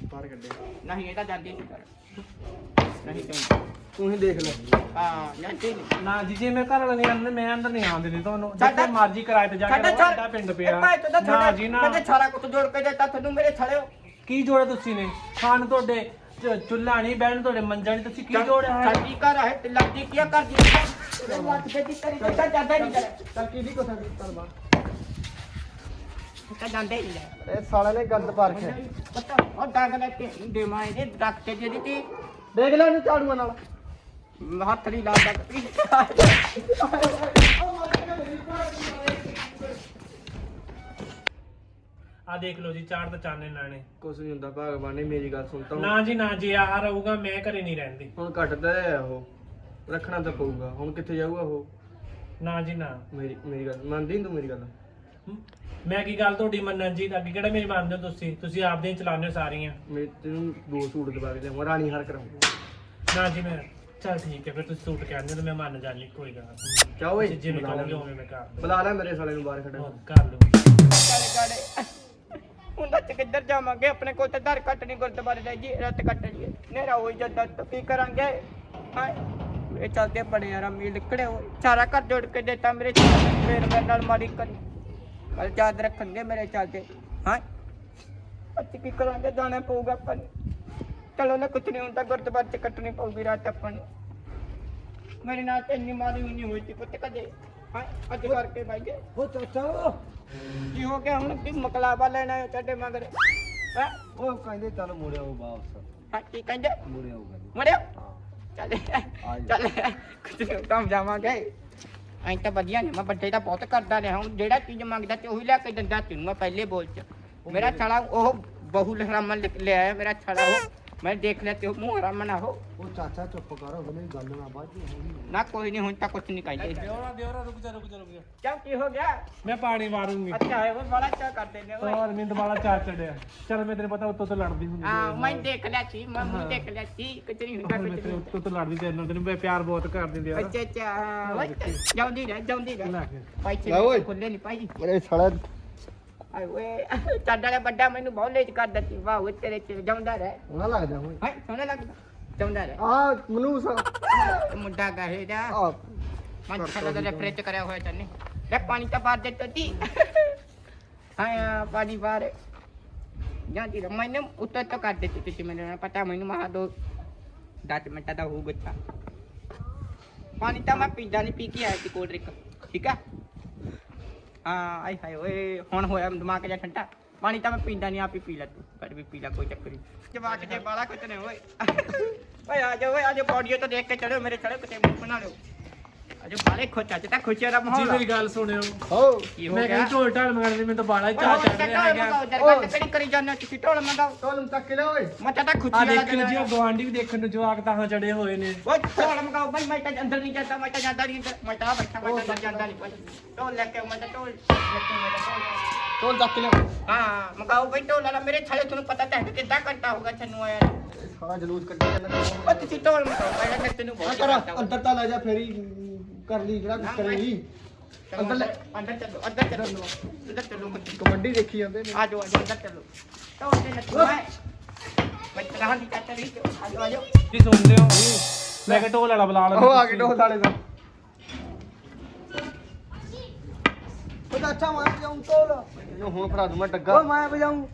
ਬਾਹਰ ਕੱਢੇ। ਨਹੀਂ ਇਹ ਤਾਂ ਜਾਂਦੀ ਨਹੀਂ ਕਰ ਨਹੀਂ ਤੂੰ। ਤੂੰ ਹੀ ਦੇਖ ਲੈ। ਹਾਂ ਜਾਂਦੀ ਨਹੀਂ ਨਾ ਜੀ ਜੇ ਮੈਂ ਘਰ ਵਾਲਾ ਨਹੀਂ ਆਂਦੇ ਮੈਂ ਅੰਦਰ ਨਹੀਂ ਆਉਣ ਦਿੰਦੀ ਤੁਹਾਨੂੰ ਸਾਡਾ- ਜਿੱਥੇ ਮਰਜ਼ੀ ਕਿਰਾਏ ਤੇ ਜਾ ਕੇ ਸਾਡਾ ਰਹੋ, ਸਾਡਾ ਪਿੰਡ ਪਿਆ। ਭਾਈ ਤੂੰ ਤਾਂ ਨਾ ਜੀ ਨਾ। ਕਹਿੰਦੇ ਸਾਰਾ ਕੁਝ ਜੋੜ ਕੇ ਦਿੱਤਾ ਤੁਹਾਨੂੰ ਮੇਰੇ ਛੜਿਓ ਕੀ ਜੋੜਿਆ ਤੁਸੀਂ ਨੇ? ਖਾਣ ਤੁਹਾਡੇ ਚ- ਚੁੱਲ੍ਹਾ ਨਹੀਂ ਬਹਿਣ ਤੁਹਾਡੇ ਮੰਜਾ ਨਹੀਂ ਤੁਸੀਂ ਕੀ ਜੋੜਿਆ ਹੈ? ਸਾਡੀ ਘਰ ਹੈ ਤੇ ਲੱਗਦੀ ਕੀ ਕਰਦੀ ਤੇ ਲੱਗ ਕੇ ਦੀ ਕਰੀ ਤੇ ਤਾਂ ਜਾਂਦਾ ਨਹੀਂ ਕਰ ਚੱਲ ਕੁਛ ਹੈ ਚੱਲ ਬਾਹਰ ਤਾਂ ਜਾਂਦਾ ਹੀ ਨਹੀਂ ਇਹ ਸਾਲੇ ਨੇ ਗੰਦ ਪਾ ਰੱਖਿਆ। ਪਤਾ ਉਹ ਡੰਗ ਲੈ ਕੇ ਦੇ ਮਾਏ ਦੇ ਡੱਕ ਤੇ ਜਿਹੜੀ ਤੀ। ਦੇਖ ਲੈ ਇਹਨੂੰ ਝਾੜੂਆਂ ਨਾਲ। ਹੱਥ ਨਹੀਂ ਲਾ ਸਕਦੀ ਆ ਦੇਖ ਲਓ ਜੀ ਚਾਰ ਤਾਂ ਚਾਨੇ ਲੈਣੇ। ਕੁਛ ਨਹੀਂ ਹੁੰਦਾ ਭਗਵਾਨ ਨੇ ਮੇਰੀ ਗੱਲ ਸੁਣ ਤਾ। ਨਾ ਜੀ ਨਾ ਜੀ ਆਹ ਰਹੂਗਾ ਮੈਂ ਘਰੇ ਨਹੀਂ ਰਹਿੰਦੀ। ਹੁਣ ਘਟਦਾ ਹੈ ਉਹ। ਰੱਖਣਾ ਤਾਂ ਪਊਗਾ। ਹੁਣ ਕਿੱਥੇ ਜਾਊਗਾ ਉਹ? ਨਾ ਜੀ ਨਾ। ਮੇਰੀ ਮੇਰੀ ਗੱਲ ਮੰਨਦੀ ਨੀ ਤੂੰ ਮੇਰੀ ਗੱਲ? ਮੈਂ ਕੀ ਗੱਲ ਤੁਹਾਡੀ ਮੰਨਣ ਜੀ? ਅੱਗੇ ਕਿਹੜਾ ਮੇਰੀ ਮੰਨਦੇ ਹੋ ਤੁਸੀਂ? ਤੁਸੀਂ ਆਪਦੀਆਂ ਹੀ ਚਲਾਉਂਦੇ ਹੋ ਸਾਰੀਆਂ। ਮੈਂ ਤੈਨੂੰ ਦੋ ਸੂਟ ਦਵਾ ਕੇ ਲਿਆਵਾਂ ਰਾਣੀ ਹਾਰ ਕਰਾਉਂਗਾ। ਨਾ ਜੀ ਮੈਂ ਚਲ ਠੀਕ ਹੈ ਫਿਰ ਤੁਸੀਂ ਸੂਟ ਕਹਿੰਦੇ ਤਾਂ ਮੈਂ ਮੰਨ ਜਾਣੀ ਕੋਈ ਗੱਲ ਨਹੀਂ। ਚਾਹ ਓਏ? ਤੁਸੀਂ ਜਿਵੇਂ ਬੁਲਾ ਲੈ ਕਹੋਗੇ ਉਵੇਂ ਮੈਂ ਕਰ ਦੂੰ ਬੁਲਾ ਲੈ ਮੇਰੇ ਸਾਲੇ ਨੂੰ ਬਾਹਰ ਖੜਾ ਹੋਰ ਕਰ ਲੂੰਗੀ ਕਾਲੇ ਕਾਲੇ ਹੁੰਦਾ ਤੇ ਕਿੱਧਰ ਜਾਵਾਂਗੇ? ਆਪਣੇ ਕੋਲ ਤੇ ਦਰ ਕੱਟ ਨਹੀਂ ਗੁਰਦੁਆਰੇ ਦਾ ਜੀ ਰਤ ਕੱਟ ਲਈਏ ਨੇਰਾ ਹੋਈ ਜਾਂਦਾ ਤਾਂ ਕੀ ਕਰਾਂਗੇ? ਹਾਂ? ਇਹ ਚੱਲਦੇ ਬੜੇ ਯਾਰ ਮੀ ਲਿਕੜੇ ਹੋਏ ਸਾਰਾ ਘਰ ਜੋੜ ਕੇ ਦਿੱਤਾ ਮੇਰੇ ਚੱਲਦੇ ਫੇਰ ਮੇਰੇ ਨਾਲ ਮਾਰੀ ਕਰੀ। ਕੱਲ ਯਾਦ ਰੱਖਣਗੇ ਮੇਰੇ ਚੱਲਦੇ। ਹਾਂ? ਅੱਛੀ ਕੀ ਕਰਾਂਗੇ? ਜਾਣਾ ਪਊਗਾ ਆਪਾਂ ਨੂੰ। ਚਲੋ ਨਾ ਕੁਛ ਨੀ ਹੁੰਦਾ ਗੁਰਦੁਆਰੇ ਚ ਕੱਟਣੀ ਪਊਗੀ ਰਾਤ ਆਪਾਂ ਨੂੰ। ਮੇਰੇ ਨਾਲ ਤੇ ਇੰਨੀ ਮਾਰੀ ਨਹੀਂ ਹੋਈ ਸੀ ਪੁੱਤ ਕਦੇ। ਅੱਜ ਕਰਕੇ ਬਾਈ ਜੀ। ਉਹ ਚਾਚਾ। ਕੀ ਹੋ ਗਿਆ ਹੁਣ ਵੀ ਮਕਲਾਵਾ ਲੈਣਾ ਹੈ ਸਾਡੇ ਮਗਰ। ਉਹ ਕਹਿੰਦੇ ਚੱਲ ਮੁੜਿਓ ਵਾਪਸ। ਹਾਂ ਕੀ ਕਹਿੰਦੇ? ਮੁੜਿਓ ਕਹਿੰਦੇ। ਮੜਿਓ ਚੱਲ ਚੱਲ ਕੁਛ ਨਹੀਂ ਕੰਮ ਜਾਵਾਂਗੇ। ਐਂ ਤਾਂ ਵਧੀਆ ਨੇ ਮੈਂ ਵੱਡੇ ਦਾ ਬਹੁਤ ਕਰਦਾ ਰਿਹਾ। ਹੁਣ ਜਿਹੜਾ ਚੀਜ਼ ਮੰਗਦਾ ਤੇ ਉਹੀ ਲੈ ਕੇ ਦਿੰਦਾ ਤੈਨੂੰ ਮੈਂ ਪਹਿਲੇ ਬੋਲ ਚ। ਮੇਰਾ ਛੜਾ ਉਹ ਬਹੁ ਲਹਰਾਮਾ ਲਿਖ ਲਿਆ ਮੇਰਾ ਛੜਾ ਉਹ। ਮੈਂ ਦੇਖ ਲਿਆ ਤੇ ਮੂੰਹ ਹਰਾ ਮਨਾ ਹੋ। ਉਹ ਚਾਚਾ ਚੁੱਪ ਕਰ ਉਹਨੇ ਗੱਲ ਨਾ ਬਾਅਦ ਵਿੱਚ ਹੋਈ ਨਾ ਕੋਈ ਨਹੀਂ ਹੁਣ ਤਾਂ ਕੁਝ ਨਹੀਂ ਕਹਿੰਦੇ ਦਿਓਰਾ ਦਿਓਰਾ ਰੁਕ ਜਾ ਰੁਕ ਜਾ ਰੁਕ ਜਾ। ਕਿਉਂ ਕੀ ਹੋ ਗਿਆ? ਮੈਂ ਪਾਣੀ ਮਾਰੂੰਗੀ। ਅੱਛਾ ਹੈ ਉਹ ਬੜਾ ਚਾ ਕਰ ਦਿੰਦੇ ਓਏ। ਹੋਰ ਮਿੰਟ ਵਾਲਾ ਚਾਰ ਚੜਿਆ। ਚਲ ਮੈਂ ਤੈਨੂੰ ਪਤਾ ਉੱਤੋਂ ਤੋਂ ਲੜਦੀ ਹੁੰਦੀ ਹਾਂ ਮੈਂ ਦੇਖ ਲਿਆ ਸੀ ਮੈਂ ਮੂੰਹ ਦੇਖ ਲਿਆ ਸੀ ਕੁਝ ਨਹੀਂ ਹੁੰਦਾ ਕੁਝ ਨਹੀਂ ਉੱਤੋਂ ਤੋਂ ਲੜਦੀ ਤੇਰੇ ਨਾਲ ਤੈਨੂੰ ਮੈਂ ਪਿਆਰ ਬਹੁਤ ਕਰ ਦਿੰਦੀ ਆ। ਅੱਛਾ ਅੱਛਾ ਹਾਂ ਜਾਉਂਦੀ ਰਹਿ ਜਾਉਂਦੀ ਰਹਿ। ਪਾਈ ਚੇ ਖੁੱਲੇ ਨਹੀਂ ਪਾਈ ਮੇਰੇ ਸਾਲਾ ਆਏ ਓਏ। ਚੱਡਾ ਨੇ ਵੱਡਾ ਮੈਨੂੰ ਬਹੁਤ ਲੇਟ ਕਰ ਦਿੱਤੀ। ਵਾਹ ਓਏ ਤੇਰੇ ਚ ਜਾਉਂਦਾ ਰਹਿ। ਉਹਨਾਂ ਲੱਗਦਾ ਓਏ। ਹਾਏ ਸੋਹਣਾ ਲੱਗਦਾ? ਜਾਉਂਦਾ ਰਹਿ। ਆ ਮਨੂਸ ਇਹ ਮੁੰਡਾ ਗਾਹੇ ਦਾ ਆ ਮੈਂ ਛੱਲਾ ਦਾ ਰੈਫਰੇਜ ਕਰਿਆ ਹੋਇਆ ਤੈਨੇ ਲੈ ਪਾਣੀ ਤਾਂ ਬਾਹਰ ਦੇ ਤੋਤੀ ਹਾਂ ਪਾਣੀ ਬਾਹਰ। ਜਾਂਦੀ ਰਹਿ ਮੈਨੇ ਉੱਤੇ ਤੋਂ ਕਰ ਦਿੱਤੀ ਤੁਸੀਂ ਮੈਨੂੰ ਨਾ ਪਤਾ ਮੈਨੂੰ ਮਹਾ ਦੋ 10 ਮਿੰਟਾਂ ਦਾ ਹੋਊ ਬੱਚਾ ਪਾਣੀ ਤਾਂ ਮੈਂ ਪੀਂਦਾ ਨਹੀਂ ਪੀ ਕੇ ਆਇਆ ਸੀ ਕੋਲਡ ਡਰਿੰਕ ਠੀਕ ਆ? ਹਾਂ ਆਈ ਹਾਏ ਓਏ, ਹੁਣ ਹੋਇਆ ਦਿਮਾਗ ਜਿਹਾ ਠੰਡਾ। ਪਾਣੀ ਤਾਂ ਮੈਂ ਪੀਂਦਾ ਨਹੀਂ ਆਪ ਹੀ ਪੀ ਲੈ, ਤੂੰ ਕਰ ਵੀ ਪੀ ਲੈ, ਕੋਈ ਚੱਕਰ ਨਹੀਂ ਜਵਾਕ ਦੇ ਬਾਲਾ ਕੁਝ ਓਏ। ਓਏ ਆ ਜਾ ਓਏ ਆ ਜਾ ਪੌੜੀਓ ਤੋਂ ਦੇਖ ਕੇ ਚੜੋ ਮੇਰੇ ਚੜੋ ਕਿਤੇ, ਮੂੰਹ ਬਣਾ ਲਿਓ। ਅਜੇ ਬਾਲੇ ਖੋਚਾ ਚ ਤਾਂ ਖੁਸ਼ੀ ਦਾ ਜੀ ਮਾਹੌਲ ਆ। ਮੇਰੀ ਗੱਲ ਸੁਣਿਓ। ਹੋ ਕੀ ਹੋ ਮੈਂ ਗਿਆ? ਕਹਿੰਦੀ ਢੋਲ ਢਾਲ ਮਗਾਣੇ ਮੈਨੂੰ ਤਾਂ ਬਾਲਾ ਹੀ ਓਏ ਚਾਹ ਹੁਣ ਚੜ ਤਾਂ ਰਿਹਾ ਢੋਲ ਹੈਗਾ। ਮੰਗਾਓ, ਦਰਗਾਹ ਤੇ ਕਿਹੜੀ ਕਰੀ ਜਾਂਦੇ ਹੋ? ਤੁਸੀਂ ਢੋਲ ਮੰਗਾਓ। ਤੋਲਮ ਚੱਕ ਕੇ ਲਿਆ ਓਏ। ਮੈਂ ਤਾਂ ਆ ਖੁਸ਼ੀ ਦੇਖਣ ਜੀ ਉਹ ਗਵਾਂਢੀ ਵੀ ਦੇਖਣ ਨੂੰ ਜਵਾਕ ਤਾਂ ਚੜੇ ਹੋਏ ਨੇ। ਓਏ ਢੋਲ ਮੰਗਾਓ ਬਈ ਮੈਂ ਤਾਂ ਅੰਦਰ ਨਹੀਂ ਜਾਂਦਾ ਮੈਂ ਤਾਂ ਜਾਂਦਾ ਨਹੀਂ ਅੰਦਰ। ਮੈਂ ਤਾਂ ਬੈਠਾ ਮੈਂ ਤਾਂ ਜਾਂਦਾ ਨਹੀਂ ਢੋਲ ਲੈ ਕੇ ਆਓ, ਮੈਂ ਤਾਂ ਢੋਲ ਲੈ ਕੇ ਆਓ, ਮੈਂ ਤਾਂ ਢੋਲ ਤੋਲ ਚੱਕ ਕੇ ਲਿਆ ਹਾਂ ਮੰਗਾਓ ਬਈ ਢੋਲ ਵਾਲਾ। ਮੇਰੇ ਥਾਲੇ ਤੁਹਾਨੂੰ ਪਤਾ ਤਾਂ ਹੈ ਕਿੱਦਾਂ ਕਰਤਾ ਹੋਗਾ ਆਇਆ ਜਲੂਸ ਕੱਢੀ ਜਾਂਦਾ। ਤੁਸੀਂ ਢੋਲ ਮੰਗਾਓ ਪਹਿਲਾਂ ਤੈਨੂੰ ਬਹੁਤ ਕਰ ਅੰਦਰ ਤਾਂ ਲੈ ਜਾ ਫੇਰੀ ਕਰ ਲਈ ਜਿਹੜਾ ਕੁਝ ਕਰੇਗੀ ਅੰਦਰ ਲੈ। ਅੰਦਰ ਚੱਲੋ ਅੰਦਰ ਚੱਲੋ ਅੰਦਰ ਚੱਲੋ ਕਬੱਡੀ ਦੇਖੀ ਜਾਂਦੇ ਨੇ। ਆ ਜਾਓ ਆ ਜਾਓ ਅੰਦਰ ਚੱਲੋ। ਢੋਲ ਦੇ ਨੱਚੋ ਮੈਂ। ਮੈਂ ਤਰਾਂ ਦੀ ਚਾਚਾ ਆ ਜਾਓ ਆ ਜਾਓ। ਜੀ ਸੁਣਦੇ ਹੋ? ਮੈਂ ਕਿ ਢੋਲ ਵਾਲਾ ਬੁਲਾ ਲਓ ਉਹ ਆ ਕੇ ਢੋਲ ਵਾਲੇ ਦਾ। ਉਹ ਤਾਂ ਅੱਛਾ ਮੈਂ ਜਾਉਂ ਤੋਲ ਇਹਨੂੰ ਹੁਣ ਫੜਾ ਦੂੰ ਮੈਂ ਡੱਗਾ। ਓ ਮੈਂ ਵਜਾਉਂ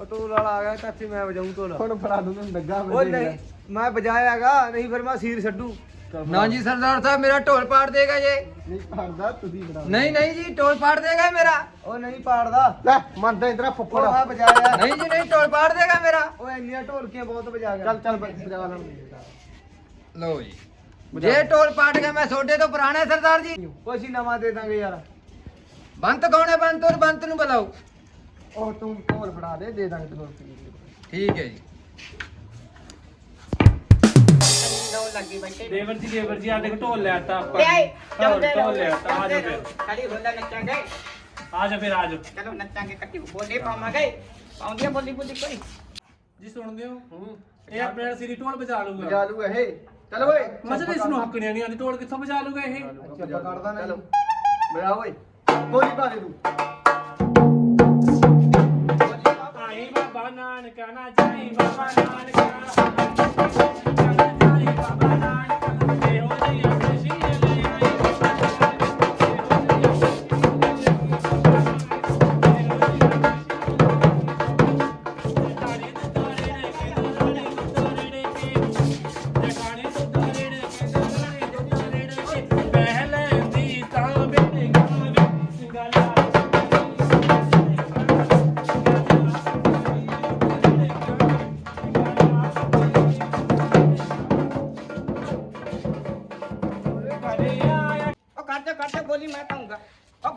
ਉਹ ਟੋਲ ਵਾਲਾ ਆ ਗਿਆ ਚਾਚੀ ਮੈਂ ਵਜਾਉਂ ਟੋਲ ਹੁਣ ਫੜਾ ਦੂੰ ਤੈਨੂੰ ਡੱਗਾ ਮੈਂ ਦੇਖ ਨਹੀਂ। ਮੈਂ ਵਜਾਇਆਗਾ ਨਹੀਂ ਫਿਰ ਮੈਂ ਸੀਰ ਛੱਡੂ। ਨਾ ਜੀ ਸਰਦਾਰ ਸਾਹਿਬ ਮੇਰਾ ਢੋਲ ਪਾੜ ਦੇਗਾ ਜੇ। ਨਹੀਂ ਫੜਦਾ ਤੁਸੀਂ ਫੜਾ ਨਹੀਂ ਨਹੀਂ ਜੀ ਢੋਲ ਪਾੜ ਦੇਗਾ ਮੇਰਾ। ਉਹ ਨਹੀਂ ਪਾੜਦਾ। ਲੈ ਮੰਨਦਾ ਇਧਰ ਫੁੱਫੜ। ਉਹ ਮੈਂ ਵਜਾਇਆ ਨਹੀਂ ਜੀ ਨਹੀਂ ਢੋਲ ਪਾੜ ਦੇਗਾ ਮੇਰਾ। ਉਹ ਇੰਨੀਆਂ ਢੋਲਕੀਆਂ ਬਹੁਤ ਵਜਾ ਗਿਆ। ਚੱਲ ਚੱਲ ਬਜਾ ਲੈਣ ਲਓ ਜੀ। ਜੇ ਢੋਲ ਪਾੜ ਗਿਆ ਮੈਂ ਤੁਹਾਡੇ ਤੋਂ ਪੁਰਾਣਾ ਸਰਦਾਰ ਜੀ। ਕੁਛ ਹੀ ਨਵਾਂ ਦੇ ਦਾਂਗੇ ਯਾਰ। ਬੰਤ ਕੌਣ ਹੈ ਬੰਤ? ਔਰ ਬੰਤ ਨੂੰ ਬੁਲਾਓ। ਉਹ ਤੂੰ ਢੋਲ ਫੜਾ ਦੇ ਦੇ ਦਾਂਗੇ ਤੈਨੂੰ ਠੀਕ ਹੈ ਜੀ। ਢੋਲ ਲੱਗੀ ਬੈਠੇ ਦੇਵਰ ਜੀ ਦੇਵਰ ਜੀ ਆ ਦੇਖ ਢੋਲ ਲੈ ਆਤਾ ਆਪਾਂ। ਤੇ ਆਏ ਢੋਲ ਚੱਲਦੇ ਢੋਲ ਲੈ ਆਤਾ ਆ ਜਾ ਫਿਰ। ਖਾਲੀ ਹੁੰਦਾ ਨੱਚਾਂਗੇ। ਆ ਜਾ ਫਿਰ ਆ ਜਾ ਚਲੋ ਨੱਚਾਂਗੇ ਇਕੱਠੇ। ਬੋਲੇ ਪਾਵਾਂਗੇ। ਪਾਉਂਦੀਆਂ ਬੋਲੀ ਬੋਲੀ ਕੋਈ? ਜੀ ਸੁਣਦੇ ਹੋ? ਇਹ ਆਪਣੇ ਨਾਲ ਸਿਰੀ ਢੋਲ ਵਜਾ ਲੂਗਾ ਬਜਾ ਲੂਗਾ ਇਹ। ਚੱਲ ਓਏ। ਮਜਾ ਇਸ ਨੂੰ ਹੱਕਣੀਆਂ ਨਹੀਂ ਆਉਂਦੀ ਢੋਲ ਕਿੱਥੋਂ ਵਜਾ ਲੂਗਾ ਇਹ? ਚੱਪਾ ਕੱਢਦਾ ਨਾ ਚਲੋ ਬਜਾ ਓਏ। ਬੋਲੀ ਪਾ ਦੇ ਤੂੰ। ਆਈ ਬਾਬਾ ਨਾਨਕਾ ਨਾ ਜਾਈ ਬਾਬਾ ਨਾਨਕਾ। Bye.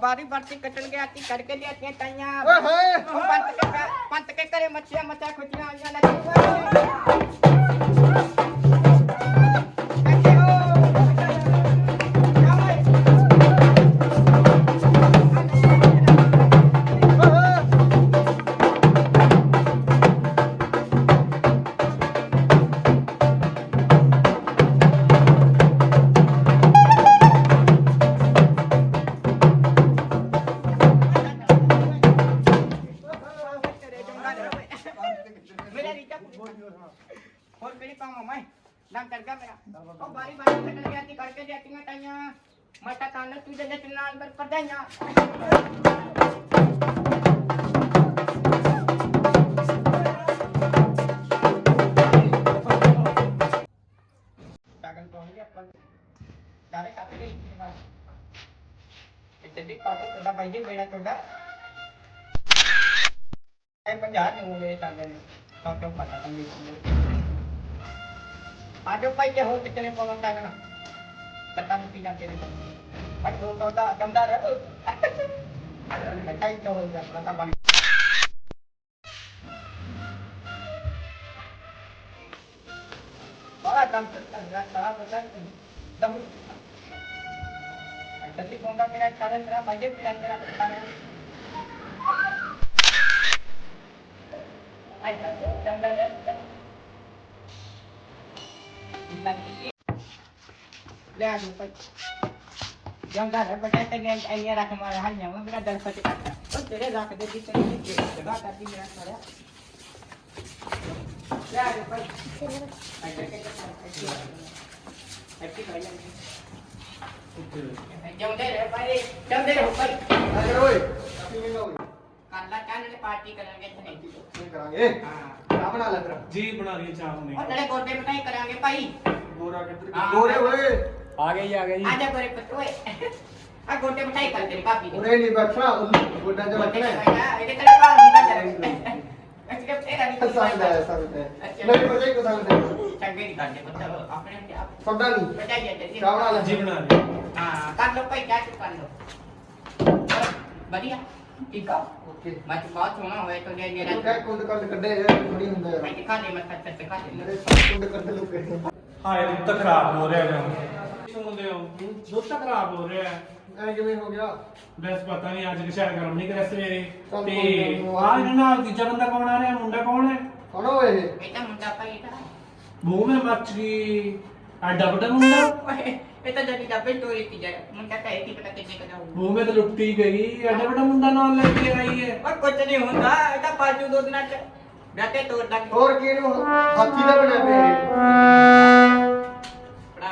ਬਾਰੀ ਬਾਰੀ ਕੱਟਣ ਗਿਆ ਤੀ ਕਰਕੇ ਲਿਆਤੀਆਂ ਤਾਈਆਂ। ਓਏ ਹੋਏ। ਪੰਤ ਕੇ ਘਰ- ਪੰਤ ਕੇ ਕਰੇ ਮੱਛੀਆਂ ਮੱਛਾ ਖੁੱਚੀਆਂ ਆਈਆਂ ਨਾ। ਕਰਕੇ ਲਿਆਤੀਆਂ ਤਾਈਆਂ। ਮੈਂ ਤਾਂ ਕੰਨ ਤੂੰ ਦੇ ਨਾਲ ਬਰ ਪਰਦਾਈਆਂ। ਪਾਗਲ ਕੌਣ ਗਿਆ ਆਪਾਂ? ਦਾਰੇ ਕੱਟ ਗਈ ਇੱਥੇ ਦੀ ਪਾਟੋ ਤੁਹਾਡਾ ਭਾਈ ਜੀ, ਮੇਰਾ ਤੁਹਾਡਾ। ਇਹ ਪੰਜਾਹ ਨੂੰ ਮੇਰੇ ਸਾਹਮਣੇ ਨੇ ਤਾਂ ਕਿਉਂ ਪਤਾ Petang pinang kiri. Patro to da gamdar. Kacai to da balik. Wala tam tatang rasa pesan. Dam. Tapi kung kami cara cara pinang kena petang. ਲੈ ਆ ਜਾ ਭਾਈ। ਜਾਂਦਾ ਹੈ ਬਟਾ ਤੇ ਗੈਂ ਆਈਏ ਰੱਖ ਮਾਰਾ ਹਾਂ ਨਾ ਮੇਰਾ ਦਲ ਫਟ। ਉਹ ਤੇਰੇ ਰੱਖ ਦੇ ਦੀ ਤੇਰੀ ਜਗ੍ਹਾ ਕਰਦੀ ਮੇਰਾ ਸਾਰਾ ਲੈ ਆ ਜਾ ਭਾਈ। ਅੱਛੀ ਭਾਈ ਜਾਂਦੇ ਰਹੇ ਭਾਈ ਜਾਂਦੇ ਰਹੋ ਭਾਈ। ਆ ਜਾ ਓਏ ਕਾਫੀ ਮਹਿੰਗਾ ਹੋ ਗਿਆ ਕੱਲਾ ਚਾਹ ਨੇ ਪਾਰਟੀ ਕਰਾਂਗੇ ਇੱਥੇ। ਕਰਾਂਗੇ। ਹਾਂ। ਚਾਹ ਬਣਾ ਲੈ ਫਿਰ। ਜੀ ਬਣਾ ਰਹੀ ਚਾਹ ਹੁਣੇ। ਉਹ ਨਾਲੇ ਗੋਡੇ ਮਟਾਈ ਕਰਾਂਗੇ ਭਾਈ। ਗੋਰਾ ਕਿੱਧਰ। ਗੋਰੇ ਓਏ ਆ ਗਏ ਜੀ ਆ ਗਏ ਜੀ ਆ ਜਾ ਗੋਰੇ ਪਤੋਏ ਆ ਗੋਡੇ ਮਟਾਈ ਕਰ ਤੇਰੀ ਭਾਬੀ ਦੀ ਉਰੇ ਨਹੀਂ ਬੈਠਣਾ ਉੱਲੂ ਗੋਡਾ ਗੋਡੇ ਬੈਠਣਾ ਮਟਾਈ ਇਹਦੇ ਕੋਲ ਭਾਲ ਨਹੀਂ ਨਾ ਅੱਛਾ ਤੇਰਾ ਨਹੀਂ ਹੈ ਸੰਦਾ ਹੈ। ਨਹੀਂ ਪਤਾ ਹੀ ਕੋ ਸੰਦਾ ਹੈ। ਚੰਗੇ ਨਹੀਂ ਕਰਦੇ ਪੁੱਤ ਆਪਣੇ ਆਪ ਸੰਦਾ ਨਹੀਂ ਬਚਾਈਏ ਤੇ ਚਾਹ ਬਣਾ ਲੈ। ਜੀ ਬਣਾ ਰਹੀ ਹਾਂ ਕਰ ਲੋ ਭਾਈ ਚਾਹ ਚੁੱਕ ਕਰ ਲੋ ਵਧੀਆ ਠੀਕ ਆ? ਓਕੇ। ਮੈਂ ਤਾਂ ਬਹੁਤ ਸੋਹਣਾ ਹੋਇਆ ਤੋ ਜੇ ਮੇਰਾ ਕਹਿ ਕੁੰਡ ਕੱਢ ਕੱਢੇ ਥੋੜੀ ਹੁੰਦਾ। ਯਾਰ ਮੈਂ ਦਿਖਾ ਦੇ ਮੈਂ ਸੱਚ ਸੱਚ ਦਿਖਾ ਦੇ ਕੁੰਡ ਕੱਢ ਲੁਕੇ ਹਾਏ ਦੁੱਧ ਤਾਂ ਖਰਾਬ ਹੋ ਰਿਹਾ ਗਾ। ਸੁਣਦੇ ਹੋ? ਦੁੱਧ ਤਾਂ ਖਰਾਬ ਹੋ ਰਿਹਾ ਹੈ। ਐ ਕਿਵੇਂ ਹੋ ਗਿਆ? ਬਸ ਪਤਾ ਨਹੀਂ ਅੱਜ ਸ਼ਾਇਦ ਗਰਮ ਨਹੀਂ ਕਰਿਆ ਸਵੇਰੇ। ਚੱਲ ਤੇ ਕੋਈ ਗੱਲ ਨੀ। ਆਹ ਇਹਨਾਂ ਨਾਲ ਤੀਜਾ ਬੰਦਾ ਕੌਣ ਆ ਰਿਹਾ? ਮੁੰਡਾ ਕੌਣ ਹੈ? ਕੌਣ ਓਏ? ਇਹ ਇਹ ਤਾਂ ਮੁੰਡਾ ਭਾਈ ਇਹ ਤਾਂ ਮੂੰਹ ਮੇ ਮੱਚ ਗਈ। ਐਡਾ ਵੱਡਾ ਮੁੰਡਾ? ਇਹ ਤਾਂ ਜਦੀ ਡੱਬੇ ਟੋਰੀ ਤੀ ਜਰਾ ਮੁੰਡਾ ਤਾਂ ਇਹ ਕੀ ਪਤਾ ਕਿੰਨੇ ਕਦਾ ਹੋਊ। ਮੂੰਹ ਮੇ ਤਾਂ ਲੁੱਟੀ ਗਈ। ਐਡਾ ਵੱਡਾ ਮੁੰਡਾ ਨਾਲ ਲੈ ਕੇ ਆਈ ਹੈ। ਓਏ ਕੁਝ ਨਹੀਂ ਹੁੰਦਾ। ਇਹ ਤਾਂ ਪਾਜੂ ਦੋ ਦਿਨਾਂ ਚ ਬੈਠੇ ਤੋੜ ਦਾਂਗੇ ਹੋਰ ਕੀ ਇਹਨੂੰ ਹਾਥੀ ਦਾ ਬਣਿਆ ਪਿਆ ਇਹ।